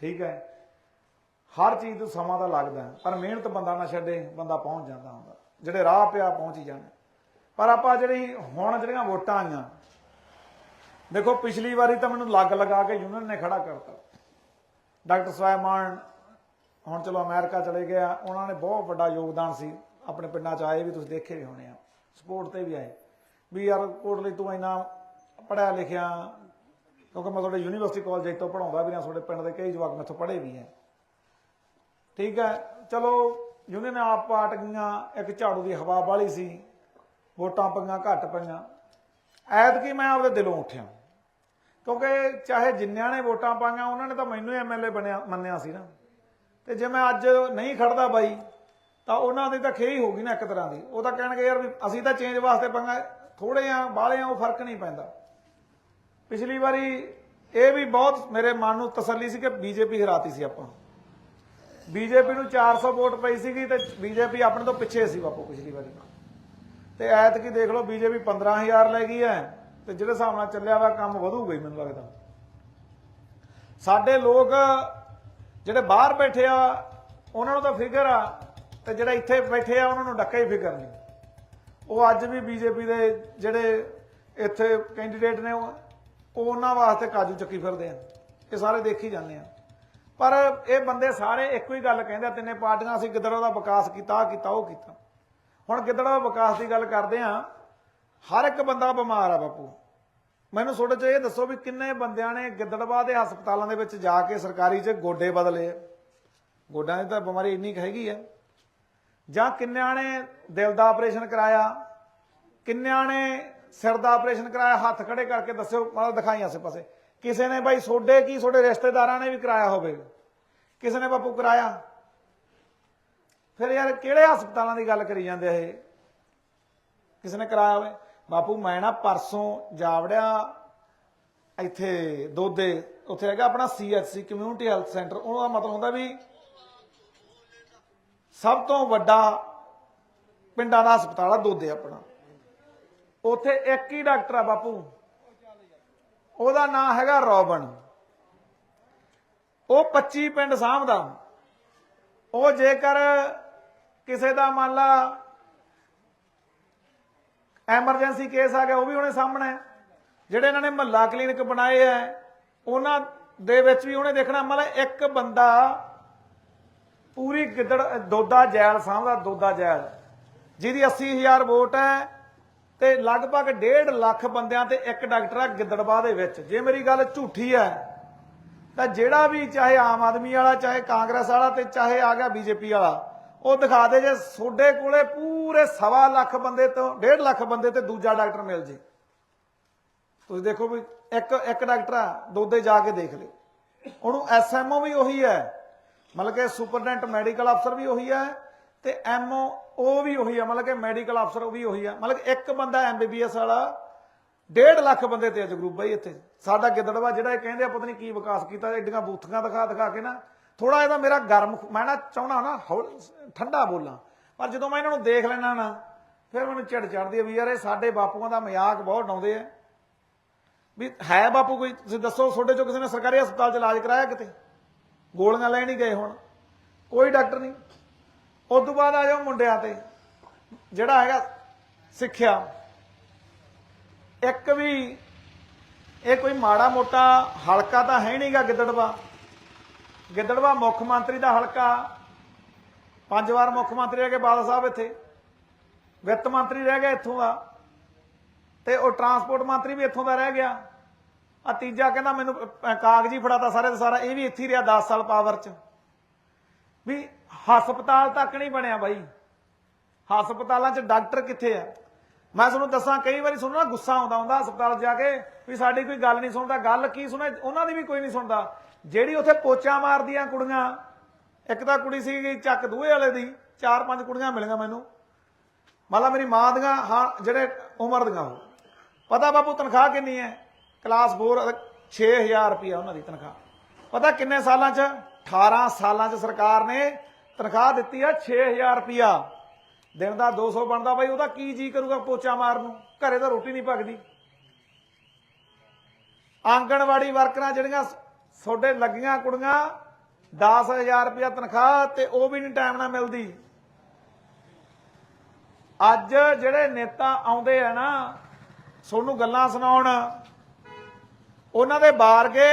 ਠੀਕ ਹੈ? ਹਰ ਚੀਜ਼ ਨੂੰ ਸਮਾਂ ਤਾਂ ਲੱਗਦਾ ਪਰ ਮਿਹਨਤ ਬੰਦਾ ਨਾ ਛੱਡੇ, ਬੰਦਾ ਪਹੁੰਚ ਜਾਂਦਾ ਹੁੰਦਾ। ਜਿਹੜੇ ਰਾਹ ਪਿਆ, ਪਹੁੰਚ ਹੀ ਜਾਣਾ ਪਰ ਆਪਾਂ ਜਿਹੜੀ ਹੁਣ ਜਿਹੜੀਆਂ ਵੋਟਾਂ ਆਈਆਂ, ਦੇਖੋ, ਪਿਛਲੀ ਵਾਰੀ ਤਾਂ ਮੈਨੂੰ ਲੱਗ ਲਗਾ ਕੇ ਯੂਨੀਅਨ ਨੇ ਖੜਾ ਕਰਤਾ। ਡਾਕਟਰ ਸਵੈਮਾਨ, ਹੁਣ ਚਲੋ ਅਮਰੀਕਾ ਚਲੇ ਗਿਆ, ਉਹਨਾਂ ਨੇ ਬਹੁਤ ਵੱਡਾ ਯੋਗਦਾਨ ਸੀ। ਆਪਣੇ ਪਿੰਡਾਂ ਚ ਆਏ ਵੀ ਤੁਸੀਂ ਦੇਖੇ ਵੀ ਹੋਣੇ ਆ। ਸਪੋਰਟ ਤੇ ਵੀ ਆਏ। ਵੀ ਯਾਰ, ਕੋਟਲੀ ਤੂੰ ਇੰਨਾ ਪੜਿਆ ਲਿਖਿਆ ਕਿਉਂਕਿ ਮੈਂ ਤੁਹਾਡੇ ਯੂਨੀਵਰਸਿਟੀ ਕਾਲਜ ਇੱਥੋਂ ਪੜਾਉਂਦਾ ਵੀ ਨਾ ਤੁਹਾਡੇ ਪਿੰਡ ਦੇ ਕਈ ਜਵਾਕ ਮੈਥੋਂ ਪੜ੍ਹੇ ਵੀ ਹੈ। ਠੀਕ ਹੈ, ਚਲੋ ਯੂਨੀਅਨ ਆਪ ਪਾਟ ਗਈਆਂ, ਇੱਕ ਝਾੜੂ ਦੀ ਹਵਾ ਵਾਲੀ ਸੀ, ਵੋਟਾਂ ਪਈਆਂ, ਘੱਟ ਪਈਆਂ। ਐਤਕੀ ਮੈਂ ਆਪਦੇ ਦਿਲੋਂ ਉੱਠਿਆ। ਕਿਉਂਕਿ ਚਾਹੇ ਜਿੰਨਿਆਂ ਨੇ ਵੋਟਾਂ ਪਾਈਆਂ, ਉਹਨਾਂ ਨੇ ਤਾਂ ਮੈਨੂੰ ਐਮਐਲਏ ਬਣਿਆ, ਮੰਨਿਆ ਸੀ ਨਾ। ਤੇ ਜੇ ਮੈਂ ਅੱਜ ਨਹੀਂ ਖੜਦਾ ਬਾਈ, ਤਾਂ ਉਹਨਾਂ ਦੀ ਤਾਂ ਖੇਹੀ ਹੋ ਗਈ ਨਾ ਇੱਕ ਤਰ੍ਹਾਂ ਦੀ। ਉਹ ਤਾਂ ਕਹਿਣਗੇ, ਯਾਰ ਵੀ ਅਸੀਂ ਤਾਂ ਚੇਂਜ ਵਾਸਤੇ ਪੰਗਾ ਥੋੜੇ ਆ, ਬਾਹਲੇ ਆ, ਉਹ ਫ਼ਰਕ ਨਹੀਂ ਪੈਂਦਾ। ਪਿਛਲੀ ਵਾਰੀ ਇਹ ਵੀ ਬਹੁਤ ਮੇਰੇ ਮਨ ਨੂੰ ਤਸੱਲੀ ਸੀ ਕਿ ਬੀਜੇਪੀ ਹਰਾਤੀ ਸੀ ਆਪਾਂ ਬੀਜੇਪੀ ਨੂੰ 400 ਵੋਟ ਪਈ ਸੀਗੀ ਤੇ ਬੀਜੇਪੀ ਆਪਣੇ ਤੋਂ ਪਿੱਛੇ ਸੀ ਬਾਪੂ ਪਿਛਲੀ ਵਾਰੀ। ਤੇ ਐਤਕੀ ਦੇਖ ਲਓ ਬੀਜੇਪੀ 15000 ਲੈ ਗਈ ਹੈ ਤੇ ਜਿਹੜੇ ਹਿਸਾਬ ਨਾਲ ਚੱਲਿਆ ਵਾ ਕੰਮ ਵਧੂਗਾ ਹੀ ਮੈਨੂੰ ਲੱਗਦਾ। ਸਾਡੇ ਲੋਕ ਜਿਹੜੇ ਬਾਹਰ ਬੈਠੇ ਆ, ਉਹਨਾਂ ਨੂੰ ਤਾਂ ਫਿਕਰ ਆ ਤੇ ਜਿਹੜੇ ਇੱਥੇ ਬੈਠੇ ਆ, ਉਹਨਾਂ ਨੂੰ ਡੱਕਾ ਹੀ ਫਿਕਰ ਨਹੀਂ। ਉਹ ਅੱਜ ਵੀ ਬੀਜੇਪੀ ਦੇ ਜਿਹੜੇ ਇੱਥੇ ਕੈਂਡੀਡੇਟ ਨੇ ਉਹ ਉਹ ਉਹਨਾਂ ਵਾਸਤੇ ਕਾਜੂ ਚੱਕੀ ਫਿਰਦੇ ਆ। ਇਹ ਸਾਰੇ ਦੇਖੀ ਜਾਂਦੇ ਆ। ਪਰ ਇਹ ਬੰਦੇ ਸਾਰੇ ਇੱਕੋ ਹੀ ਗੱਲ ਕਹਿੰਦੇ ਆ, ਤਿੰਨੇ ਪਾਰਟੀਆਂ ਅਸੀਂ ਗਿੱਦੜਾਂ ਦਾ ਵਿਕਾਸ ਕੀਤਾ, ਆਹ ਕੀਤਾ, ਉਹ ਕੀਤਾ। ਹੁਣ ਗਿੱਦੜਾਂ ਦਾ ਵਿਕਾਸ ਦੀ ਗੱਲ ਕਰਦੇ ਆ, ਹਰ ਇੱਕ ਬੰਦਾ ਬਿਮਾਰ ਆ ਬਾਪੂ। ਮੈਨੂੰ ਤੁਹਾਡੇ ਚ ਇਹ ਦੱਸੋ ਵੀ ਕਿੰਨੇ ਬੰਦਿਆਂ ਨੇ ਗਿੱਦੜਵਾ ਦੇ ਹਸਪਤਾਲਾਂ ਦੇ ਵਿੱਚ ਜਾ ਕੇ ਸਰਕਾਰੀ 'ਚ ਗੋਡੇ ਬਦਲੇ ਆ। ਗੋਡਾਂ ਦੀ ਤਾਂ ਬਿਮਾਰੀ ਇੰਨੀ ਕੁ ਹੈਗੀ ਆ। ਜਾਂ ਕਿੰਨਿਆਂ ਨੇ ਦਿਲ ਦਾ ਆਪਰੇਸ਼ਨ ਕਰਾਇਆ, ਕਿੰਨਿਆਂ ਨੇ ਸਿਰ ਦਾ ਆਪਰੇਸ਼ਨ ਕਰਾਇਆ, ਹੱਥ ਖੜੇ ਕਰਕੇ ਦੱਸਿਓ, ਮਤਲਬ ਦਿਖਾਈ ਆਸੇ ਪਾਸੇ। ਕਿਸੇ ਨੇ ਬਾਈ ਸੋਡੇ ਕੀ ਤੁਹਾਡੇ ਰਿਸ਼ਤੇਦਾਰਾਂ ਨੇ ਵੀ ਕਰਾਇਆ ਹੋਵੇ। ਕਿਸੇ ਨੇ ਬਾਪੂ ਕਰਾਇਆ। ਫਿਰ ਯਾਰ ਕਿਹੜੇ ਹਸਪਤਾਲਾਂ ਦੀ ਗੱਲ ਕਰੀ ਜਾਂਦੇ ਇਹ? ਕਿਸੇ ਨੇ ਕਰਾਇਆ ਹੋਵੇ। ਬਾਪੂ, ਮੈਂ ਨਾ ਪਰਸੋਂ ਜਾਵੜਿਆ ਇੱਥੇ ਦੋਦੇ, ਉੱਥੇ ਹੈਗਾ ਆਪਣਾ ਸੀਐਚਸੀ ਕਮਿਊਨਿਟੀ ਹੈਲਥ ਸੈਂਟਰ ਉਹਦਾ ਮਤਲਬ ਹੁੰਦਾ ਵੀ ਸਭ ਤੋਂ ਵੱਡਾ ਪਿੰਡਾਂ ਦਾ ਹਸਪਤਾਲ ਆ ਦੋਦੇ ਆਪਣਾ। ਉੱਥੇ ਇੱਕ ਹੀ ਡਾਕਟਰ ਆ ਬਾਪੂ। ਉਹਦਾ ਨਾਮ ਹੈਗਾ ਰੋਬਨ। ਉਹ 25 ਪਿੰਡ ਸਾਂਭਦਾ। ਉਹ ਜੇਕਰ ਕਿਸੇ ਦਾ ਮੰਨ ਲਾ ਐਮਰਜੈਂਸੀ ਕੇਸ ਆ ਗਿਆ, ਉਹ ਵੀ ਉਹਨੇ ਸਾਹਮਣੇ ਜਿਹੜੇ ਇਹਨਾਂ ਨੇ ਮਹੱਲਾ ਕਲੀਨਿਕ ਬਣਾਏ ਐ ਉਹਨਾਂ ਦੇ ਵਿੱਚ ਵੀ ਉਹਨੇ ਦੇਖਣਾ, ਮਤਲਬ ਇੱਕ ਬੰਦਾ ਪੂਰੀ ਗਿੱਦੜ ਦੋਦਾ ਜੈਲ ਸਾਹਮਣਾ ਦੋਦਾ ਜੈਲ। ਜਿਹਦੀ 80000 ਵੋਟ ਹੈ ਤੇ ਲਗਭਗ 1.5 ਲੱਖ ਬੰਦਿਆਂ ਤੇ ਇੱਕ ਡਾਕਟਰ ਆ ਗਿੱਦੜਬਾਹ ਦੇ ਵਿੱਚ। ਜੇ ਮੇਰੀ ਗੱਲ ਝੂਠੀ ਹੈ, ਤਾਂ ਜਿਹੜਾ ਵੀ ਚਾਹੇ ਆਮ ਆਦਮੀ ਵਾਲਾ, ਚਾਹੇ ਕਾਂਗਰਸ ਵਾਲਾ ਤੇ ਚਾਹੇ ਆ ਗਿਆ ਬੀਜੇਪੀ ਵਾਲਾ, ਉਹ ਦਿਖਾ ਦੇ ਜੇ ਤੁਹਾਡੇ ਕੋਲੇ ਪੂਰੇ ਸਵਾ ਲੱਖ ਬੰਦੇ ਤੋਂ 1.5 ਲੱਖ ਬੰਦੇ ਤੇ ਦੂਜਾ ਡਾਕਟਰ ਮਿਲ ਜੇ। ਤੁਸੀਂ ਦੇਖੋ ਵੀ ਇੱਕ ਇੱਕ ਡਾਕਟਰ ਆ ਦੋਦੇ ਜਾ ਕੇ ਦੇਖ ਲਿਓ ਉਹਨੂੰ ਐਸਐਮਓ ਵੀ ਉਹੀ ਹੈ। ਮਤਲਬ ਕਿ ਸੁਪਰਡੈਂਟ ਮੈਡੀਕਲ ਅਫਸਰ ਵੀ ਉਹੀ ਹੈ। ਤੇ ਐਮਓ ਉਹ ਵੀ ਉਹੀ ਆ, ਮਤਲਬ ਕਿ ਮੈਡੀਕਲ ਅਫਸਰ ਉਹ ਵੀ ਉਹੀ ਆ। ਮਤਲਬ ਕਿ ਇੱਕ ਬੰਦਾ ਐਮਬੀਬੀਐਸ ਵਾਲਾ 1.5 ਲੱਖ ਬੰਦੇ ਤੇ ਜਗਰੂਪ ਬਾਈ ਇੱਥੇ। ਸਾਡਾ ਗਿੱਦੜਵਾ ਜਿਹੜਾ ਇਹ ਕਹਿੰਦੇ ਆ, ਪਤਾ ਨਹੀਂ ਕੀ ਵਿਕਾਸ ਕੀਤਾ ਐਡੀਆਂ ਬੂਥੀਆਂ ਦਿਖਾ ਦਿਖਾ ਕੇ ਨਾ। ਥੋੜਾ ਇਹਦਾ ਮੇਰਾ ਗਰਮ ਮੈਂ ਨਾ ਚਾਹਣਾ ਨਾ, ਹੌਲ- ਠੰਡਾ ਬੋਲਾਂ। ਪਰ ਜਦੋਂ ਮੈਂ ਇਹਨਾਂ ਨੂੰ ਦੇਖ ਲੈਣਾ ਨਾ, ਫਿਰ ਮੈਨੂੰ ਚਿੜ ਚੜਦੀ ਆ ਵੀ ਯਾਰ ਇਹ ਸਾਡੇ ਬਾਪੂਆਂ ਦਾ ਮਜ਼ਾਕ ਬਹੁਤ ਉਡਾਉਂਦੇ ਆ। ਵੀ ਹੈ ਬਾਪੂ ਕੋਈ? ਤੁਸੀਂ ਦੱਸੋ, ਤੁਹਾਡੇ ਚੋਂ ਕਿਸੇ ਨੇ ਸਰਕਾਰੀ ਹਸਪਤਾਲ 'ਚ ਇਲਾਜ ਕਰਾਇਆ ਕਿਤੇ? ਗੋਲੀਆਂ ਲੈਣ ਹੀ ਗਏ ਹੁਣ। ਕੋਈ ਡਾਕਟਰ ਨਹੀਂ। ਉਸ ਤੋਂ ਬਾਅਦ ਆ ਜਾਓ ਮੁੰਡਿਆਂ ਤੇ ਜਿਹੜਾ ਹੈਗਾ ਸਿੱਖਿਆ। ਇੱਕ ਵੀ ਇਹ ਕੋਈ ਮਾੜਾ ਮੋਟਾ ਹਲਕਾ ਤਾਂ ਹੈ ਨਹੀਂਗਾ ਗਿੱਦੜਵਾ। ਗਿੱਦੜਵਾ ਮੁੱਖ ਮੰਤਰੀ ਦਾ ਹਲਕਾ ਪੰਜ ਵਾਰ ਮੁੱਖ ਮੰਤਰੀ ਰਹਿ ਗਏ ਬਾਦਲ ਸਾਹਿਬ ਇੱਥੇ। ਵਿੱਤ ਮੰਤਰੀ ਰਹਿ ਗਿਆ ਇੱਥੋਂ ਦਾ ਤੇ ਉਹ ਟਰਾਂਸਪੋਰਟ ਮੰਤਰੀ ਵੀ ਇੱਥੋਂ ਦਾ ਰਹਿ ਗਿਆ। ਆ ਤੀਜਾ ਕਹਿੰਦਾ ਮੈਨੂੰ ਅਹ, ਕਾਗਜ਼ੀ ਫੜਾਤਾ ਸਾਰੇ ਦਾ ਸਾਰਾ ਇਹ ਵੀ ਇੱਥੇ ਹੀ ਰਿਹਾ 10 ਸਾਲ ਪਾਵਰ 'ਚ। ਵੀ ਹਸਪਤਾਲ ਤੱਕ ਨਹੀਂ ਬਣਿਆ ਬਾਈ। ਹਸਪਤਾਲਾਂ 'ਚ ਡਾਕਟਰ ਕਿੱਥੇ ਆ? ਮੈਂ ਤੁਹਾਨੂੰ ਦੱਸਾਂ, ਕਈ ਵਾਰੀ ਸੁਣਨਾ ਗੁੱਸਾ ਆਉਂਦਾ ਹੁੰਦਾ ਹਸਪਤਾਲ ਜਾ ਕੇ ਵੀ ਸਾਡੀ ਕੋਈ ਗੱਲ ਨਹੀਂ ਸੁਣਦਾ, ਗੱਲ ਕੀ ਸੁਣੇ, ਉਹਨਾਂ ਦੀ ਵੀ ਕੋਈ ਨਹੀਂ ਸੁਣਦਾ। ਜਿਹੜੀ ਉੱਥੇ ਪੋਚਾ ਮਾਰਦੀਆਂ ਕੁੜੀਆਂ, ਇੱਕ ਤਾਂ ਕੁੜੀ ਸੀਗੀ ਚੱਕ ਦੂਹੇ ਵਾਲੇ ਦੀ, ਚਾਰ ਪੰਜ ਕੁੜੀਆਂ ਮਿਲੀਆਂ ਮੈਨੂੰ। ਮਤਲਬ ਮੇਰੀ ਮਾਂ ਦੀਆਂ, ਹਾਂ, ਜਿਹੜੇ ਉਮਰ ਦੀਆਂ ਉਹ। ਪਤਾ ਬਾਪੂ ਤਨਖਾਹ ਕਿੰਨੀ ਹੈ? ਕਲਾਸ 4 6000 ਰੁਪਇਆ ਉਹਨਾਂ ਦੀ ਤਨਖਾਹ। ਪਤਾ ਕਿੰਨੇ ਸਾਲਾਂ 'ਚ? 18 ਸਾਲਾਂ 'ਚ ਸਰਕਾਰ ਨੇ ਤਨਖਾਹ ਦਿੱਤੀ ਹੈ 6000 ਰੁਪਇਆ। ਦਿਨ ਦਾ 200 ਬਣਦਾ ਬਾਈ, ਉਹਦਾ ਕੀ ਜੀ ਕਰੂਗਾ ਪੋਚਾ ਮਾਰਨ ਨੂੰ? ਘਰੇ ਤਾਂ ਰੋਟੀ ਨਹੀਂ ਪੱਕਦੀ। ਆਂਗਣਵਾੜੀ ਵਰਕਰਾਂ ਜਿਹੜੀਆਂ ਤੁਹਾਡੇ ਲੱਗੀਆਂ ਕੁੜੀਆਂ 10000 ਰੁਪਇਆ ਤਨਖਾਹ ਤੇ ਉਹ ਵੀ ਨਹੀਂ ਟਾਈਮ ਨਾਲ ਮਿਲਦੀ। ਅੱਜ ਜਿਹੜੇ ਨੇਤਾ ਆਉਂਦੇ ਆ ਨਾ ਤੁਹਾਨੂੰ ਗੱਲਾਂ ਸੁਣਾਉਣ, ਉਹਨਾਂ ਦੇ ਬਾਰਗੇ